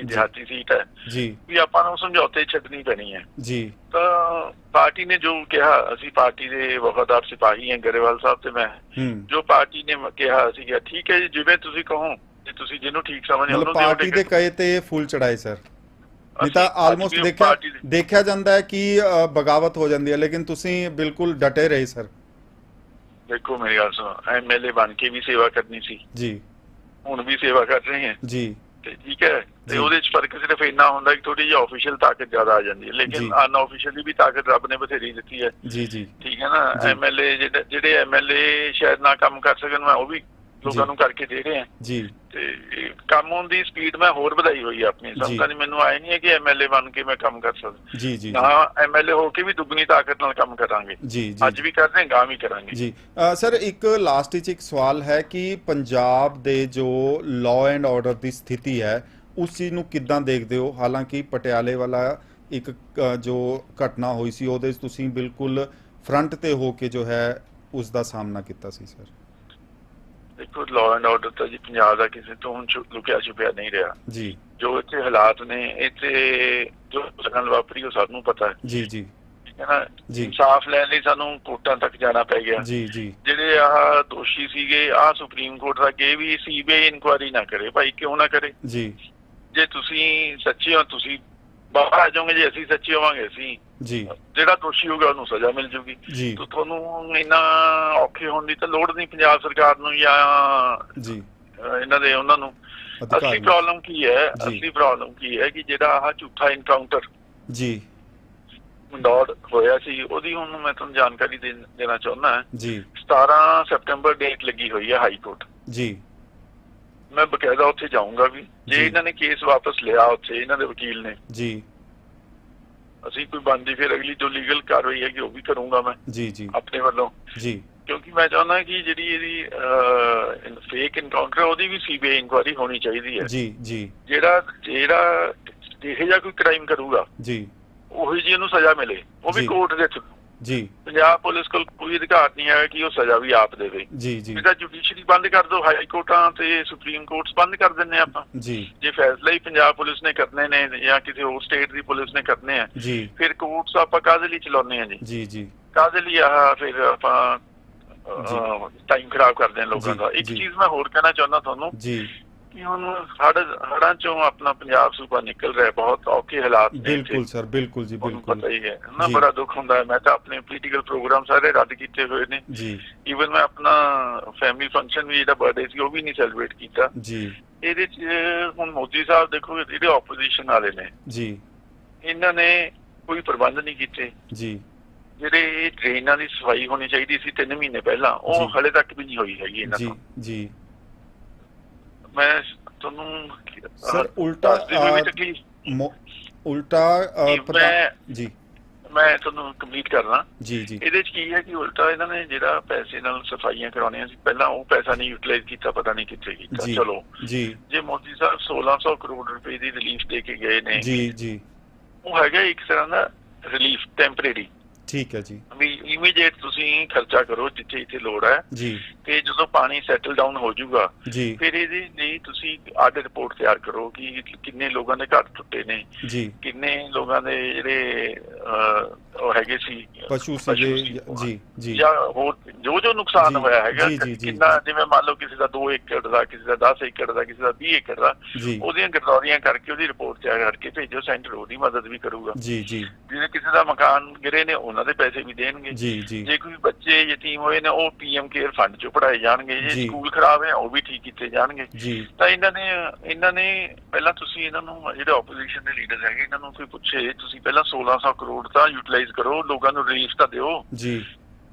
ਜੀ। ਦਿਹਾਤੀ ਸੀਟ ਹੈ। ਜੀ। ਵੀ ਆਪਾਂ ਨੂੰ ਸਮਝੌਤੇ ਛੱਡਣੀ ਪੈਣੀ ਹੈ। ਜੀ। ਤਾਂ ਪਾਰਟੀ ਨੇ ਜੋ ਕਿਹਾ ਅਸੀਂ ਪਾਰਟੀ ਦੇ ਵਫਾਦਾਰ ਸਿਪਾਹੀ ਹਾਂ ਗਰੇਵਾਲ ਸਾਹਿਬ ਤੇ ਮੈਂ। ਜੋ ਪਾਰਟੀ ਨੇ ਕਿਹਾ ਸੀ ਕਿ ਠੀਕ ਹੈ ਜੀ ਜਿਵੇਂ ਤੁਸੀਂ ਕਹੋ ਜੇ ਤੁਸੀਂ ਜਿਹਨੂੰ ਠੀਕ ਸਮਝਦੇ ਹੋ ਉਹਨੂੰ ਪਾਰਟੀ ਦੇ। ਕਹੇ ਤੇ ਫੁੱਲ ਚੜਾਏ ਸਰ। ਨਹੀਂ ਅਸੀਂ ਤਾਂ ਆਲਮੋਸਟ ਦੇਖਿਆ ਪਾਰਟੀ ਦੇਖਿਆ ਜਾਂਦਾ ਹੈ ਕਿ ਬਗਾਵਤ ਹੋ ਜਾਂਦੀ ਹੈ ਲੇਕਿਨ ਤੁਸੀਂ ਬਿਲਕੁਲ ਡਟੇ ਰਹੇ ਸਰ। ਦੇਖੋ ਮੇਰੀ ਗੱਲ ਸੁਣੋ ਐਮਐਲਏ ਬਣ ਕੇ ਵੀ ਸੇਵਾ ਕਰਨੀ ਸੀ। ਜੀ। ਹੁਣ ਵੀ ਸੇਵਾ ਕਰ ਰਹੇ ਹਾਂ। ਜੀ। ਤੇ ਠੀਕ ਹੈ। ਤੇ ਉਹਦੇ ਚ ਫ਼ਰਕ ਸਿਰਫ ਇੰਨਾ ਹੁੰਦਾ ਕਿ ਥੋੜੀ ਜਿਹੀ ਆਫੀਸ਼ੀਅਲ ਤਾਕਤ ਜ਼ਿਆਦਾ ਆ ਜਾਂਦੀ ਹੈ। ਲੇਕਿਨ ਅਨਆਫੀਸ਼ੀਅਲੀ ਵੀ ਤਾਕਤ ਰੱਬ ਨੇ ਬਥੇਰੀ ਦਿੱਤੀ ਹੈ ਜੀ ਜੀ ਠੀਕ ਹੈ ਨਾ। ਐਮਐਲਏ ਜਿਹੜੇ ਐਮਐਲਏ ਸ਼ਾਇਦ ਨਾ ਕੰਮ ਕਰ ਸਕਣ ਮੈਂ ਉਹ ਵੀ। ਲੋਕਾਂ ਨੂੰ ਕਰਕੇ ਦੇ ਰਹੇ ਹਾਂ ਜੀ। ਤੇ ਕੰਮ ਦੀ ਸਪੀਡ ਮੈਂ ਹੋਰ ਵਧਾਈ ਹੋਈ ਹੈ ਆਪਣੀ। ਨਹੀਂ ਮੈਨੂੰ ਆਏ ਨਹੀਂ ਹੈ ਕਿ ਐਮਐਲਏ ਬਣ ਕੇ ਮੈਂ ਕੰਮ ਕਰ ਸਕਦਾ। ਜੀ ਜੀ ਨਾ ਐਮਐਲਏ ਹੋ ਕੇ ਵੀ ਦੁੱਗਣੀ ਤਾਕਤ ਨਾਲ ਕੰਮ ਕਰਾਂਗੇ। ਜੀ ਜੀ। ਅੱਜ ਵੀ ਕਰਦੇ ਹਾਂ ਗਾਂ ਵੀ ਕਰਾਂਗੇ। ਜੀ। ਸਰ ਇੱਕ ਲਾਸਟ ਵਿੱਚ ਇੱਕ ਸਵਾਲ ਹੈ ਕਿ ਪੰਜਾਬ ਦੇ ਜੋ ਲਾਅ ਐਂਡ ਆਰਡਰ ਦੀ ਸਥਿਤੀ ਹੈ ਉਸ ਚੀਜ਼ ਨੂੰ ਕਿੱਦਾਂ ਦੇਖਦੇ ਹੋ? ਹਾਲਾਂਕਿ ਪਟਿਆਲੇ ਵਾਲਾ ਇੱਕ ਜੋ ਘਟਨਾ ਹੋਈ ਸੀ ਉਹਦੇ 'ਚ ਤੁਸੀਂ ਬਿਲਕੁਲ ਫਰੰਟ ਤੇ ਹੋ ਕੇ ਜੋ ਹੈ ਉਸ ਦਾ ਸਾਹਮਣਾ ਕੀਤਾ ਸੀ ਸਰ। ਦੇਖੋ ਲਾਅ ਐਂਡ ਆਰਡਰ ਤਾਂ ਜੀ ਪੰਜਾਬ ਦਾ ਕਿਸੇ ਤੋਂ ਹੁਣ ਲੁਕਿਆ ਛੁਪਿਆ ਨਹੀਂ ਰਿਹਾ। ਜੀ। ਜੋ ਇੱਥੇ ਹਾਲਾਤ ਨੇ ਇੱਥੇ ਜੋ ਸਗਨ ਵਾਪਰੀ ਉਹ ਸਾਨੂੰ ਪਤਾ ਹੈ। ਜੀ ਜੀ। ਨਾ? ਜੀ। ਇਨਸਾਫ ਲੈਣ ਲਈ ਸਾਨੂੰ ਕੋਰਟਾਂ ਤੱਕ ਜਾਣਾ ਪੈ ਗਿਆ। ਜੀ ਜੀ। ਜਿਹੜੇ ਆਹ ਦੋਸ਼ੀ ਸੀਗੇ ਆਹ ਸੁਪਰੀਮ ਕੋਰਟ ਦਾ ਕਿ ਵੀ ਸੀਬੀਆਈ ਇਨਕੁਆਇਰੀ ਨਾ ਕਰੇ ਭਾਈ ਕਿਉਂ ਨਾ ਕਰੇ? ਜੀ। ਜੇ ਤੁਸੀਂ ਸੱਚੇ ਹੋ ਤੁਸੀਂ ਬਾਹਰ ਆ ਜਾਓਗੇ ਜੇ ਅਸੀਂ ਸੱਚੇ ਹੋਵਾਂਗੇ ਅਸੀਂ ਜੀ। ਜਿਹੜਾ ਦੋਸ਼ੀ ਹੋਗਾ ਉਹਨੂੰ ਸਜ਼ਾ ਮਿਲ ਜੂਗੀ। ਤਾਂ ਤੁਹਾਨੂੰ ਇੰਨਾ ਔਖੇ ਹੋਣ ਦੀ ਤਾਂ ਲੋੜ ਨਹੀਂ ਪੰਜਾਬ ਸਰਕਾਰ ਨੂੰ ਜਾਂ ਜੀ। ਇਹਨਾਂ ਦੇ ਉਹਨਾਂ ਨੂੰ। ਅਸਲੀ ਪ੍ਰੋਬਲਮ ਕੀ ਹੈ। ਅਸਲੀ ਪ੍ਰੋਬਲਮ ਕੀ ਹੈ ਕਿ ਜਿਹੜਾ ਆਹ ਝੂਠਾ ਇਨਕਾਊਂਟਰ ਜੀ। ਮੰਦੌੜ ਹੋਇਆ ਸੀ ਉਹਦੀ ਹੁਣ ਮੈਂ ਤੁਹਾਨੂੰ ਜਾਣਕਾਰੀ ਦੇਣਾ ਚਾਹੁੰਦਾ ਜੀ। 17 ਸੈਪਟੈਂਬਰ ਡੇਟ ਲੱਗੀ ਹੋਈ ਹੈ ਹਾਈ ਕੋਰਟ ਜੀ। ਮੈਂ ਬਕਾਇਦਾ ਉੱਥੇ ਜਾਊਂਗਾ ਵੀ। ਜੀ। ਇਹਨਾਂ ਨੇ ਕੇਸ ਵਾਪਸ ਲਿਆ ਉੱਥੇ ਇਹਨਾਂ ਦੇ ਵਕੀਲ ਨੇ। ਜੀ। ਅਸੀਂ ਕੋਈ ਬੰਦੀ ਫਿਰ ਅਗਲੀ ਜੋ ਲੀਗਲ ਕਾਰਵਾਈ ਹੈਗੀ ਉਹ ਵੀ ਕਰੂੰਗਾ ਮੈਂ ਜੀ ਜੀ। ਆਪਣੇ ਵੱਲੋਂ। ਜੀ। ਕਿਉਂਕਿ ਮੈਂ ਚਾਹੁੰਦਾ ਕਿ ਜਿਹੜੀ ਇਹਦੀ ਫੇਕ ਇਨਕਾਊਂਟਰ ਉਹਦੀ ਵੀ ਸੀਬੀਆਈ ਇਨਕੁਆਇਰੀ ਹੋਣੀ ਚਾਹੀਦੀ ਹੈ। ਜੀ ਜੀ। ਜਿਹੜਾ ਜਿਹੜਾ ਜਿਹੇ ਜਿਹਾ ਕੋਈ ਕ੍ਰਾਈਮ ਕਰੂਗਾ ਜੀ। ਉਹੀ ਜੀ ਉਹਨੂੰ ਸਜ਼ਾ ਮਿਲੇ। ਉਹ ਵੀ। ਕੋਰਟ ਦੇ ਥਰੂ। ਜੀ। ਪੰਜਾਬ ਪੁਲਿਸ ਕੋਲ ਕੋਈ ਅਧਿਕਾਰ ਨਹੀਂ ਹੈ ਕਿ ਉਹ ਸਜ਼ਾ ਵੀ ਆਪ ਦੇਵੇ। ਜੀ ਜੀ। ਇਹਦਾ ਜੁਡੀਸ਼ਰੀ ਬੰਦ ਕਰ ਦਿਓ ਹਾਈ ਕੋਰਟਾਂ ਤੇ ਸੁਪਰੀਮ ਕੋਰਟਸ ਬੰਦ ਕਰ ਦਿੰਨੇ ਆਪਾਂ। ਜੀ। ਜੇ ਫੈਸਲਾ ਹੀ ਪੰਜਾਬ ਪੁਲਿਸ ਨੇ ਕਰਨੇ ਨੇ ਜਾਂ ਕਿਸੇ ਹੋਰ ਸਟੇਟ ਦੀ ਪੁਲਿਸ ਨੇ ਕਰਨੇ ਆ ਜੀ। ਫਿਰ ਕੋਰਟਸ ਆਪਾਂ ਕਾਹਦੇ ਲਈ ਚਲਾਉਂਦੇ ਆ ਜੀ? ਜੀ ਜੀ। ਕਾਹਦੇ ਲਈ ਆਹ ਫਿਰ ਆਪਾਂ ਟਾਈਮ ਖਰਾਬ ਕਰਦੇ ਆ ਲੋਕਾਂ ਦਾ? ਇੱਕ। ਚੀਜ਼ ਮੈਂ ਹੋਰ ਕਹਿਣਾ ਚਾਹੁੰਦਾ ਤੁਹਾਨੂੰ ਜੀ। ਕਿ ਹੁਣ ਹੜ ਹੜਾਂ ਚੋਂ ਆਪਣਾ ਪੰਜਾਬ ਸੂਬਾ ਨਿਕਲ ਰਿਹਾ ਬਹੁਤ ਔਖੇ ਹਾਲਾਤ ਨੇ। ਬਿਲਕੁਲ ਸਰ ਬਿਲਕੁਲ ਜੀ ਬਿਲਕੁਲ। ਪਤਾ ਹੀ ਹੈ। ਨਾ ਜੀ। ਬੜਾ ਦੁੱਖ ਹੁੰਦਾ ਹੈ। ਮੈਂ ਤਾਂ ਆਪਣੇ ਪੋਲੀਟੀਕਲ ਪ੍ਰੋਗਰਾਮ ਸਾਰੇ ਰੱਦ ਕੀਤੇ ਹੋਏ ਨੇ। ਜੀ। ਈਵਨ ਮੈਂ ਆਪਣਾ ਫੈਮਿਲੀ ਫੰਕਸ਼ਨ ਵੀ ਜਿਹੜਾ ਬਰਥਡੇ ਸੀ ਉਹ ਵੀ ਨਹੀਂ ਸੈਲੀਬ੍ਰੇਟ ਕੀਤਾ। ਜੀ। ਇਹਦੇ ਚ ਹੁਣ ਮੋਦੀ ਸਾਹਿਬ ਦੇਖੋ ਜਿਹੜੇ ਆਪੋਜੀਸ਼ਨ ਵਾਲੇ ਨੇ। ਜੀ। ਇਹਨਾਂ ਨੇ ਕੋਈ ਪ੍ਰਬੰਧ ਨਹੀਂ ਕੀਤੇ। ਜੀ। ਜਿਹੜੇ ਟ੍ਰੇਨਾਂ ਦੀ ਸਫ਼ਾਈ ਹੋਣੀ ਚਾਹੀਦੀ ਸੀ 3 ਮਹੀਨੇ ਪਹਿਲਾਂ ਉਹ ਜੀ। ਹਲੇ ਤੱਕ ਵੀ ਨਹੀਂ ਹੋਈ ਹੈਗੀ ਇਹਨਾਂ ਜੀ ਤੋਂ। ਜੀ। ਮੈਂ ਤੁਹਾਨੂੰ Sir, ਅਹ, ਉਲਟਾ, ਦੱਸਦੀ ਹੋਈ ਵੀ ਅਹ, ਤਕਲੀਫ ਮੋ- ਉਲਟਾ ਅ, ਜੀ, ਪਤਾ ਮੈਂ- ਜੀ। ਮੈਂ ਤੁਹਾਨੂੰ ਕੰਪਲੀਟ ਕਰਨਾ ਜੀ ਜੀ। ਇਹਦੇ ਚ ਕੀ ਹੈ ਕਿ ਉਲਟਾ ਇਹਨਾਂ ਨੇ ਜਿਹੜਾ ਪੈਸੇ ਨਾਲ ਸਫਾਈਆਂ ਕਰਾਉਣੀਆਂ ਸੀ ਪਹਿਲਾਂ ਉਹ ਪੈਸਾ ਨਹੀਂ ਯੂਟਿਲਾਈਜ਼ ਕੀਤਾ ਪਤਾ ਨਹੀਂ ਕਿੱਥੇ ਕੀਤਾ। ਚਲੋ। ਜੀ। ਜੇ ਮੋਦੀ ਸਾਹਿਬ 1600 ਕਰੋੜ ਰੁਪਏ ਦੀ ਰਿਲੀਫ ਦੇ ਕੇ ਗਏ ਨੇ ਜੀ ਜੀ। ਉਹ ਹੈਗਾ ਇੱਕ ਤਰ੍ਹਾਂ ਦਾ ਰਿਲੀਫ ਟੈਂਪਰੇਰੀ ਠੀਕ ਹੈ ਜੀ। ਵੀ ਇਮੀਡੀਏਟ ਤੁਸੀਂ ਖਰਚਾ ਕਰੋ ਜਿੱਥੇ ਜਿੱਥੇ ਲੋੜ ਹੈ। ਜੀ। ਤੇ ਜਦੋਂ ਪਾਣੀ ਸੈਟਲ ਡਾਊਨ ਹੋ ਜਾਊਗਾ ਜੀ। ਫਿਰ ਇਹਦੇ ਲਈ ਤੁਸੀਂ ਆਡਿਟ ਰਿਪੋਰਟ ਤਿਆਰ ਕਰੋ ਕਿ ਕਿੰਨੇ ਲੋਕਾਂ ਦੇ ਘਰ ਟੁੱਟੇ ਨੇ। ਜੀ। ਕਿੰਨੇ ਲੋਕਾਂ ਦੇ ਜਿਹੜੇ ਉਹ ਹੈਗੇ ਸੀ ਪਸ਼ੂ ਸੀਗੇ ਜੀ ਜੀ। ਜਾਂ ਹੋਰ ਜੋ ਜੋ ਨੁਕਸਾਨ ਹੋਇਆ ਹੈਗਾ ਕਿੰਨਾ ਜਿਵੇਂ ਮੰਨ ਲਓ ਕਿਸੇ ਦਾ 2 ਏਕੜ ਦਾ ਕਿਸੇ ਦਾ 10 ਏਕੜ ਦਾ ਕਿਸੇ ਦਾ 20 ਏਕੜ ਦਾ ਉਹਦੀਆਂ ਗਰਦੌਰੀਆਂ ਕਰਕੇ ਉਹਦੀ ਰਿਪੋਰਟ ਤਿਆਰ ਕਰਕੇ ਭੇਜੋ ਸੈਂਟਰ ਉਹਦੀ ਮਦਦ ਵੀ ਕਰੂਗਾ। ਜੀ ਜੀ। ਜਿਹੜੇ ਕਿਸੇ ਦਾ ਮਕਾਨ ਗਿਰੇ ਨੇ ਉਹਨਾਂ ਦੇ ਪੈਸੇ ਵੀ ਦੇਣਗੇ। ਜੀ ਜੀ। ਜੇ ਕੋਈ ਬੱਚੇ ਯਤੀਮ ਹੋਏ ਨੇ ਉਹ ਪੀਐਮ ਕੇਅਰ ਫੰਡ ਚੋਂ ਪੜਾਏ ਜਾਣਗੇ। ਜੇ ਜੀ। ਸਕੂਲ ਖਰਾਬ ਹੈ ਉਹ ਵੀ ਠੀਕ ਕੀਤੇ ਜਾਣਗੇ। ਜੀ। ਤਾਂ ਇਹਨਾਂ ਨੇ ਇਹਨਾਂ ਨੇ ਪਹਿਲਾਂ ਤੁਸੀਂ ਇਹਨਾਂ ਨੂੰ ਜਿਹੜੇ ਆਪੋਜੀਸ਼ਨ ਦੇ ਲੀਡਰ ਹੈਗੇ ਇਹਨਾਂ ਨੂੰ ਕੋਈ ਪੁੱਛੇ ਤੁਸੀਂ ਪਹਿਲਾਂ 1600 ਕਰੋੜ ਤਾਂ ਯੂਟਿਲਾਈਜ਼ ਕਰੋ ਲੋਕਾਂ ਨੂੰ ਰਿਲੀਫ ਤਾਂ ਦਿਓ। ਜੀ।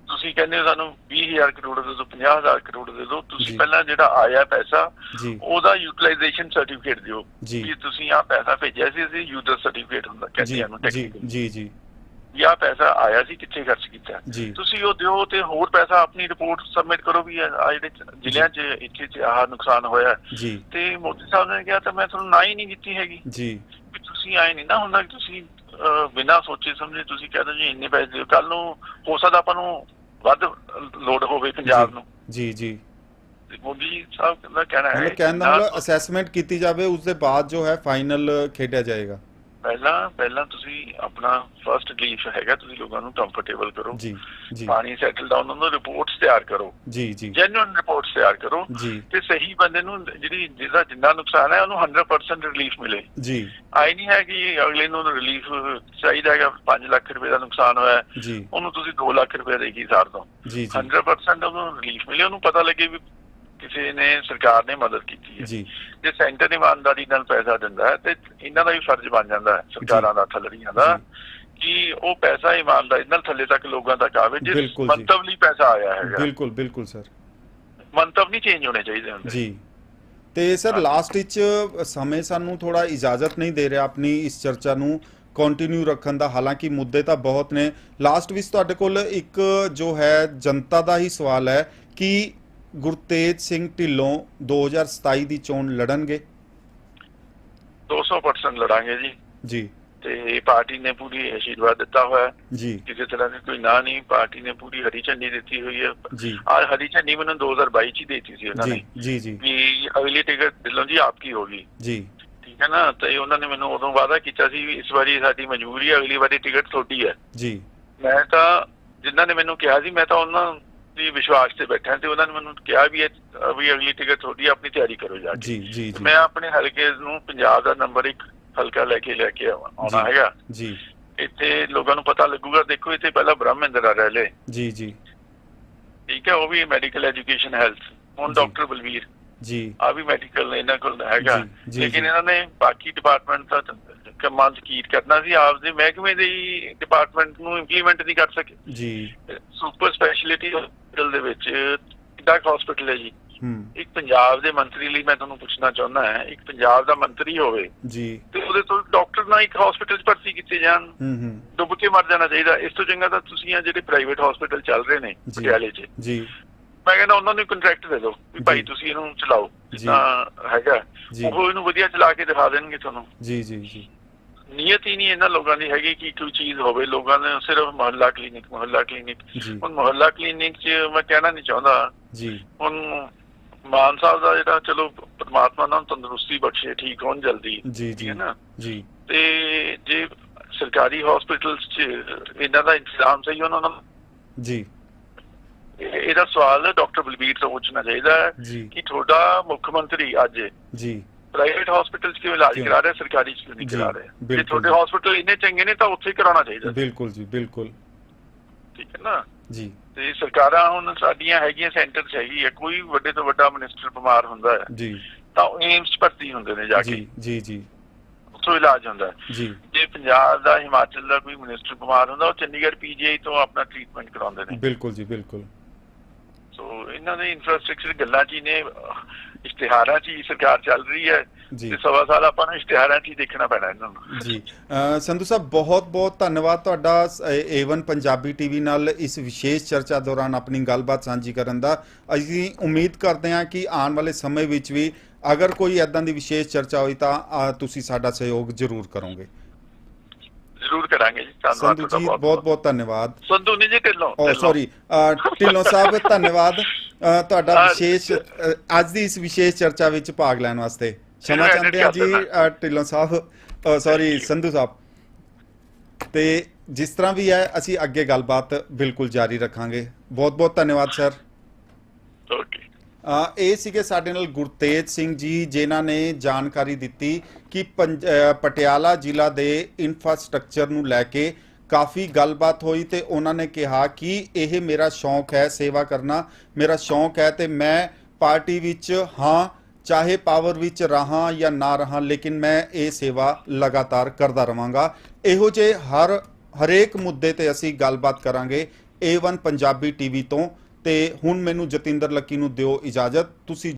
ਤੁਸੀਂ ਕਹਿੰਦੇ ਹੋ ਸਾਨੂੰ 20000 ਕਰੋੜ ਦੇ ਦਿਓ 50000 ਕਰੋੜ ਦੇ ਦਿਓ। ਤੁਸੀਂ ਜੀ। ਪਹਿਲਾਂ ਜਿਹੜਾ ਆਇਆ ਪੈਸਾ ਜੀ। ਉਹਦਾ ਯੂਟਿਲਾਈਜੇਸ਼ਨ ਸਰਟੀਫਿਕੇਟ ਦਿਓ। ਜੀ। ਕਿ ਤੁਸੀਂ ਆ ਪੈਸਾ ਭੇਜਿਆ ਸੀ ਅਸੀਂ ਯੂਜ਼ਰ ਸਰਟੀਫਿਕੇਟ ਹੁੰਦਾ ਜੀ ਕਹਿੰਦੇ ਇਹਨੂੰ ਜੀ technically। ਜੀ ਜੀ। ਵੀ ਪੈਸਾ ਆਇਆ ਸੀ ਕਿੱਥੇ ਖਰਚ ਕੀਤਾ? ਤੁਸੀਂ ਉਹ ਦਿਓ ਤੇ ਹੋਰ ਪੈਸਾ ਆਪਣੀ ਰਿਪੋਰਟ ਸਬਮਿਟ ਕਰੋ ਵੀ ਆ ਜਿਹੜੇ ਜ਼ਿਲ੍ਹਿਆਂ 'ਚ ਇੱਥੇ 'ਚ ਆਹ ਨੁਕਸਾਨ ਹੋਇਆ। ਤੇ ਮੋਦੀ ਸਾਹਿਬ ਨੇ ਕਿਹਾ ਤਾਂ ਮੈਂ ਤੁਹਾਨੂੰ ਨਾ ਹੀ ਨਹੀਂ ਕੀਤੀ ਹੈਗੀ। ਜੀ। ਵੀ ਤੁਸੀਂ ਆਏ ਨਹੀਂ ਨਾ ਹੁੰਦਾ ਕਿ ਤੁਸੀਂ ਬਿਨਾਂ ਸੋਚੇ ਸਮਝੇ ਤੁਸੀਂ ਕਹਿੰਦੇ ਜੀ ਇੰਨੇ ਪੈਸੇ ਦਿਓ। ਕੱਲ ਨੂੰ ਹੋ ਸਕਦਾ ਆਪਾਂ ਨੂੰ ਵੱਧ ਲੋਡ ਹੋਵੇ ਪੰਜਾਬ ਨੂੰ। ਜੀ ਜੀ। ਮੋਦੀ ਸਾਹਿਬ ਦਾ ਕਹਿਣਾ ਹੈ ਕਹਿਣ ਦਾ ਨਾ ਮਤਲਬ ਅਸੈਸਮੈਂਟ ਕੀਤੀ ਜਾਵੇ ਉਸ ਦੇ ਬਾਅਦ ਜੋ ਹੈ ਫਾਈਨਲ ਖੇਡਿਆ ਜਾਏਗਾ। ਪਹਿਲਾਂ ਪਹਿਲਾਂ ਤੁਸੀਂ ਆਪਣਾ ਫਰਸਟ ਰਿਲੀਫ ਹੈਗਾ ਤੁਸੀਂ ਲੋਕਾਂ ਨੂੰ ਕੰਫਰਟੇਬਲ ਕਰੋ। ਜੀ ਜੀ। ਪਾਣੀ ਸੈਟਲ ਡਾਊਨ ਉਹਨਾਂ ਰਿਪੋਰਟਸ ਤਿਆਰ ਕਰੋ। ਜੀ ਜੀ। ਜੈਨੂਇਨ ਰਿਪੋਰਟਸ ਤਿਆਰ ਕਰੋ ਤੇ ਸਹੀ ਬੰਦੇ ਨੂੰ ਜਿਹੜੀ ਜਿਹਦਾ ਜਿੰਨਾ ਨੁਕਸਾਨ ਹੈ ਉਹਨੂੰ 100% ਰਿਲੀਫ ਮਿਲੇ। ਜੀ। ਆਈ ਨਹੀਂ ਹੈ ਕਿ ਅਗਲੇ ਨੂੰ ਰਿਲੀਫ ਚਾਹੀਦਾ ਹੈਗਾ 5 ਲੱਖ ਰੁਪਏ ਦਾ ਨੁਕਸਾਨ ਹੋਇਆ। ਉਹਨੂੰ ਤੁਸੀਂ 2 ਲੱਖ ਰੁਪਏ ਦੇ ਕੀ ਸਾਰ ਦੋ ਜੀ ਜੀ। 100% ਉਹਨੂੰ ਰਿਲੀਫ ਮਿਲੇ ਉਹਨੂੰ ਪਤਾ ਲੱਗੇ ਵੀ ਕਿਸੇ ਨੇ ਸਰਕਾਰ ਨੇ ਮਦਦ ਕੀਤੀ ਹੈ। ਜੀ। ਜੇ ਸੈਂਟਰ ਇਮਾਨਦਾਰੀ ਨਾਲ ਪੈਸਾ ਦਿੰਦਾ ਹੈ ਤੇ ਇਹਨਾਂ ਦਾ ਵੀ ਫਰਜ਼ ਬਣ ਜਾਂਦਾ ਹੈ ਸਰਕਾਰਾਂ ਦਾ ਥੱਲੜੀਆਂ ਦਾ ਕਿ ਉਹ ਪੈਸਾ ਇਮਾਨਦਾਰੀ ਨਾਲ ਥੱਲੇ ਤੱਕ ਲੋਕਾਂ ਤੱਕ ਆਵੇ ਜਿਸ। ਮੰਤਵ ਲਈ ਪੈਸਾ ਆਇਆ ਹੈਗਾ। ਬਿਲਕੁਲ ਬਿਲਕੁਲ ਸਰ। ਮੰਤਵ ਨਹੀਂ ਚੇਂਜ ਹੋਣੇ ਚਾਹੀਦੇ ਹੁੰਦੇ। ਜੀ। ਤੇ ਸਰ ਲਾਸਟ ਵਿੱਚ ਸਮੇਂ ਸਾਨੂੰ ਥੋੜਾ ਇਜਾਜ਼ਤ ਨਹੀਂ ਦੇ ਰਿਹਾ ਆਪਣੀ ਇਸ ਚਰਚਾ ਨੂੰ ਕੰਟੀਨਿਊ ਰੱਖਣ ਦਾ। ਹਾਲਾਂਕਿ ਮੁੱਦੇ ਤਾਂ ਬਹੁਤ ਨੇ। ਲਾਸਟ ਵਿੱਚ ਤੁਹਾਡੇ ਕੋਲ ਇੱਕ ਜੋ ਹੈ ਜਨਤਾ ਦਾ ਹੀ ਸਵਾਲ ਹੈ ਕਿ ਗੁਰਤੇਜ ਸਿੰਘ ਢਿੱਲੋਂ 2027 ਦੀ ਚੋਣ ਲੜਨਗੇ। 200% ਲੜਾਂਗੇ ਜੀ। ਜੀ। ਤੇ ਪਾਰਟੀ ਨੇ ਪੂਰੀ ਆਸ਼ੀਰਵਾਦ ਦਿੱਤਾ ਹੋਇਆ। ਜੀ। ਕਿਸੇ ਤਰ੍ਹਾਂ ਦੀ ਕੋਈ ਨਾ ਨਹੀਂ ਪਾਰਟੀ ਨੇ ਪੂਰੀ ਹਰੀ ਝੰਡੀ ਦਿੱਤੀ ਹੋਈ ਹੈ। ਜੀ। ਆ ਹਰੀ ਝੰਡੀ ਮੈਨੂੰ 2022 ਚ ਹੀ ਦਿੱਤੀ ਸੀ ਉਹਨਾਂ ਨੇ। ਜੀ ਜੀ। ਵੀ ਅਗਲੀ ਟਿਕਟ ਦਿਲੋਂ ਜੀ ਆਪਕੀ ਹੋਗੀ ਜੀ। ਠੀਕ ਹੈ ਨਾ? ਤੇ ਉਹਨਾਂ ਨੇ ਮੈਨੂੰ ਉਦੋਂ ਵਾਅਦਾ ਕੀਤਾ ਸੀ ਵੀ ਇਸ ਵਾਰੀ ਸਾਡੀ ਮਜਬੂਰੀ ਹੈ ਅਗਲੀ ਵਾਰੀ ਟਿਕਟ ਤੁਹਾਡੀ ਹੈ। ਜੀ। ਮੈਂ ਤਾਂ ਜਿਨ੍ਹਾਂ ਨੇ ਮੈਨੂੰ ਕਿਹਾ ਸੀ ਮੈਂ ਤਾਂ ਉਹਨਾਂ ਦੀ ਵਿਸ਼ਵਾਸ ਤੇ ਬੈਠਾ ਤੇ ਉਹਨਾਂ ਨੇ ਮੈਨੂੰ ਕਿਹਾ ਵੀ ਇਹ ਵੀ ਅਗਲੀ ਟਿਕਟ ਤੁਹਾਡੀ ਆਪਣੀ ਤਿਆਰੀ ਕਰੋ ਜਾ ਕੇ। ਜੀ ਜੀ ਜੀ। ਮੈਂ ਆਪਣੇ ਹਲਕੇ ਨੂੰ ਪੰਜਾਬ ਦਾ ਨੰਬਰ 1 ਹਲਕਾ ਲੈ ਕੇ ਲੈ ਕੇ ਆਉਣਾ। ਹੈਗਾ। ਜੀ। ਇੱਥੇ ਲੋਕਾਂ ਨੂੰ ਪਤਾ ਲੱਗੂਗਾ ਦੇਖੋ ਇੱਥੇ ਪਹਿਲਾਂ ਬ੍ਰਹਮਿੰਦਰ ਰਹਿ ਲਏ ਜੀ ਜੀ। ਠੀਕ ਹੈ ਉਹ ਵੀ ਮੈਡੀਕਲ ਐਜੂਕੇਸ਼ਨ ਹੈਲਥ ਹੁਣ। ਡਾਕਟਰ ਬਲਵੀਰ। ਜੀ। ਆ ਵੀ ਮੈਡੀਕਲ ਇਹਨਾਂ ਕੋਲ ਹੈਗਾ। ਲੇਕਿਨ। ਇਹਨਾਂ ਨੇ ਬਾਕੀ ਡਿਪਾਰਟਮੈਂਟ ਦਾ ਕੰਮਾਂ ਚ ਕੀਟ ਕਰਨਾ ਸੀ? ਆਪਦੇ ਮਹਿਕਮੇ ਦੇ ਡਿਪਾਰਟਮੈਂਟ ਨੂੰ ਇੰਪਲੀਮੈਂਟ ਨਹੀਂ ਕਰ ਸਕੇ। ਜੀ। ਸੁਪਰ ਸਪੈਸ਼ਲਿਟੀ ਹਸਪੀਟਲ ਦੇ ਵਿੱਚ ਡਾਕ ਹਸਪੀਟਲ ਹੈ ਜੀ? ਹੂੰ। ਇੱਕ ਪੰਜਾਬ ਦੇ ਮੰਤਰੀ ਲਈ ਮੈਂ ਤੁਹਾਨੂੰ ਪੁੱਛਣਾ ਚਾਹੁੰਦਾ ਹਾਂ ਇੱਕ ਪੰਜਾਬ ਦਾ ਮੰਤਰੀ ਹੋਵੇ ਜੀ। ਤੇ ਉਹਦੇ ਤੋਂ ਡਾਕਟਰ ਨਾ ਇੱਕ ਹਸਪੀਟਲ 'ਚ ਭਰਤੀ ਕੀਤੇ ਜਾਣ। ਹੂੰ ਹੂੰ। ਡੁੱਬ ਕੇ ਮਰ ਜਾਣਾ ਚਾਹੀਦਾ। ਇਸ ਤੋਂ ਚੰਗਾ ਤਾਂ ਤੁਸੀਂ ਆ ਜਿਹੜੇ ਪ੍ਰਾਈਵੇਟ ਹਸਪੀਟਲ ਚੱਲ ਰਹੇ ਨੇ। ਪਟਿਆਲੇ 'ਚ। ਜੀ। ਮੈਂ ਕਹਿੰਦਾ ਉਹਨਾਂ ਨੂੰ ਕੰਟਰੈਕਟ ਦੇ ਦਿਓ ਵੀ ਭਾਈ। ਤੁਸੀਂ ਇਹਨੂੰ ਚਲਾਓ। ਜਿੱਦਾਂ ਹੈਗਾ। ਉਹ ਇਹਨੂੰ ਵਧੀਆ ਚਲਾ ਕੇ ਦਿਖਾ ਦੇਣਗੇ ਤੁਹਾਨੂੰ। ਜੀ ਜੀ ਜੀ। ਨੀਅਤ ਹੀ ਨਹੀਂ ਇਹਨਾਂ ਲੋਕਾਂ ਦੀ ਹੈਗੀ ਕਿ ਕੋਈ ਚੀਜ਼ ਹੋਵੇ ਲੋਕਾਂ ਨੇ ਸਿਰਫ ਮੁਹੱਲਾ ਕਲੀਨਿਕ ਮੁਹੱਲਾ ਕਲੀਨਿਕ। ਹੁਣ ਮੁਹੱਲਾ ਕਲੀਨਿਕ 'ਚ ਮੈਂ ਕਹਿਣਾ ਨਹੀਂ ਚਾਹੁੰਦਾ। ਜੀ। ਹੁਣ ਮਾਨ ਸਾਹਿਬ ਦਾ ਜਿਹੜਾ ਚਲੋ ਪਰਮਾਤਮਾ ਉਹਨਾਂ ਨੂੰ ਤੰਦਰੁਸਤੀ ਬਖਸ਼ੇ ਠੀਕ ਹੋਣ ਜਲਦੀ। ਜੀ ਜੀ। ਹੈ ਨਾ? ਜੀ। ਤੇ ਜੇ ਸਰਕਾਰੀ ਹਸਪੀਟਲਸ 'ਚ ਇਹਨਾਂ ਦਾ ਇੰਤਜ਼ਾਮ ਸਹੀ ਉਹਨਾਂ ਨੂੰ ਜੀ। ਇਹ- ਇਹਦਾ ਸਵਾਲ ਡਾਕਟਰ ਬਲਬੀਰ ਤੋਂ ਪੁੱਛਣਾ ਚਾਹੀਦਾ ਹੈ ਕਿ ਤੁਹਾਡਾ ਮੁੱਖ ਮੰਤਰੀ ਅੱਜ ਜੀ। ਪ੍ਰਾਈਵੇਟ ਹਸਪੀਟਲ 'ਚ ਕਿਉਂ ਇਲਾਜ? ਕਰਾ ਰਿਹਾ ਸਰਕਾਰੀ 'ਚ ਕਿਉਂ ਨਹੀਂ ਜੀ, ਕਰਾ ਰਿਹਾ? ਜੇ ਤੁਹਾਡੇ ਜੀ। ਹਸਪੀਟਲ ਇੰਨੇ ਚੰਗੇ ਨੇ ਤਾਂ ਉੱਥੇ ਹੀ ਕਰਾਉਣਾ ਚਾਹੀਦਾ। ਬਿਲਕੁਲ ਜੀ ਬਿਲਕੁਲ। ਠੀਕ ਹੈ ਨਾ? ਜੀ। ਤੇ ਸਰਕਾਰਾਂ ਹੁਣ ਸਾਡੀਆਂ ਹੈਗੀਆਂ ਸੈਂਟਰ 'ਚ ਹੈਗੀ ਹੈ ਕੋਈ ਵੱਡੇ ਤੋਂ ਵੱਡਾ ਮਿਨਿਸਟਰ ਬਿਮਾਰ ਹੁੰਦਾ ਹੈ ਜੀ। ਤਾਂ ਏਮਸ ਭਰਤੀ ਹੁੰਦੇ ਨੇ ਜਾ ਕੇ। ਜੀ ਜੀ ਜੀ। ਉੱਥੋਂ ਇਲਾਜ ਹੁੰਦਾ ਜੀ। ਜੇ ਪੰਜਾਬ ਦਾ ਹਿਮਾਚਲ ਦਾ ਕੋਈ ਮਿਨਿਸਟਰ ਬਿਮਾਰ ਹੁੰਦਾ ਉਹ ਚੰਡੀਗੜ੍ਹ ਪੀਜੀਆਈ ਤੋਂ ਆਪਣਾ ਟ੍ਰੀਟਮੈਂਟ ਕਰਾਉਂਦੇ ਨੇ। ਬਿਲਕੁਲ ਜੀ ਬਿਲਕੁਲ। ਸੋ ਇਹਨਾਂ ਦੇ ਇਨਫਰਾਸਟ੍ਰਕਚਰ ਗੱਲਾਂ ਹੀ ਨੇ। ਇਸ਼ਤਿਹਾਰਾਂ 'ਚ ਹੀ ਸਰਕਾਰ ਚੱਲ ਰਹੀ ਹੈ ਜੀ। ਤੇ ਸਵਾ ਸਾਲ ਆਪਾਂ ਨੂੰ ਇਸ਼ਤਿਹਾਰਾਂ 'ਚ ਹੀ ਦੇਖਣਾ ਪੈਣਾ ਇਹਨਾਂ ਨੂੰ। ਜੀ। ਸੰਧੂ ਸਾਹਿਬ ਬਹੁਤ ਬਹੁਤ ਧੰਨਵਾਦ ਤੁਹਾਡਾ ਏਵਨ ਪੰਜਾਬੀ ਟੀਵੀ ਨਾਲ ਇਸ ਵਿਸ਼ੇਸ਼ ਚਰਚਾ ਦੌਰਾਨ ਆਪਣੀ ਗੱਲਬਾਤ ਸਾਂਝੀ ਕਰਨ ਦਾ। ਅਸੀਂ ਉਮੀਦ ਕਰਦੇ ਹਾਂ ਕਿ ਆਉਣ ਵਾਲੇ ਸਮੇਂ ਵਿੱਚ ਵੀ ਅਗਰ ਕੋਈ ਐਦਾਂ ਦੀ ਵਿਸ਼ੇਸ਼ ਚਰਚਾ ਹੋਈ ਤਾਂ ਤੁਸੀਂ ਸਾਡਾ ਸਹਿਯੋਗ ਜ਼ਰੂਰ ਕਰੋਗੇ। ਜ਼ਰੂਰ ਕਰਾਂਗੇ ਜੀ। ਧੰਨਵਾਦ ਸੰਧੂ ਜੀ ਬਹੁਤ ਬਹੁਤ ਧੰਨਵਾਦ। ਸੰਧੂ ਨਹੀਂ ਜੀ ਢਿੱਲੋਂ ਓ ਸੌਰੀ ਢਿੱਲੋਂ ਸਾਹਿਬ ਧੰਨਵਾਦ। ਤੁਹਾਡਾ ਵਿਸ਼ੇਸ਼ ਅੱਜ ਦੀ ਇਸ ਵਿਸ਼ੇਸ਼ ਚਰਚਾ ਵਿੱਚ ਭਾਗ ਲੈਣ ਵਾਸਤੇ ਸ਼ਮਾ ਚਾਹੁੰਦੇ ਜੀ ਢਿੱਲੋਂ ਸਾਹਿਬ। ਸੌਰੀ ਸੰਧੂ ਸਾਹਿਬ। ਤੇ ਜਿਸ ਤਰ੍ਹਾਂ ਵੀ ਹੈ ਅਸੀਂ ਅੱਗੇ ਗੱਲਬਾਤ ਬਿਲਕੁਲ ਜਾਰੀ ਰੱਖਾਂਗੇ। ਬਹੁਤ ਬਹੁਤ ਧੰਨਵਾਦ ਸਰ। ਇਹ ਸੀਗੇ ਸਾਡੇ ਨਾਲ ਗੁਰਤੇਜ ਸਿੰਘ ਜੀ, ਜਿਨ੍ਹਾਂ ਨੇ ਜਾਣਕਾਰੀ ਦਿੱਤੀ ਕਿ ਪੰਜ- ਪਟਿਆਲਾ ਜ਼ਿਲ੍ਹਾ ਦੇ ਇਨਫਰਾਸਟ੍ਰਕਚਰ ਨੂੰ ਲੈ ਕੇ ਕਾਫੀ ਗੱਲਬਾਤ ਹੋਈ ਤੇ ਉਹਨਾਂ ਨੇ ਕਿਹਾ ਕਿ ਇਹ ਮੇਰਾ ਸ਼ੌਂਕ ਹੈ ਸੇਵਾ ਕਰਨਾ। ਮੇਰਾ ਸ਼ੌਂਕ ਹੈ ਤੇ ਮੈਂ ਪਾਰਟੀ ਵਿੱਚ ਹਾਂ, ਚਾਹੇ ਪਾਵਰ ਵਿੱਚ ਰਹਾ ਜਾਂ ਨਾ ਰਹਾ, ਲੇਕਿਨ ਮੈਂ ਇਹ ਸੇਵਾ ਲਗਾਤਾਰ ਕਰਦਾ ਰਵਾਂਗਾ। ਇਹੋ ਜੇ ਹਰ, ਹਰੇਕ ਮੁੱਦੇ ਤੇ ਅਸੀਂ ਗੱਲਬਾਤ ਕਰਾਂਗੇ। A1 ਪੰਜਾਬੀ ਟੀਵੀ ਤੋਂ। ਤੇ ਹੁਣ ਮੈਨੂੰ ਜਤਿੰਦਰ ਲੱਕੀ ਨੂੰ ਦਿਓ ਇਜਾਜ਼ਤ। ਤੁਸੀਂ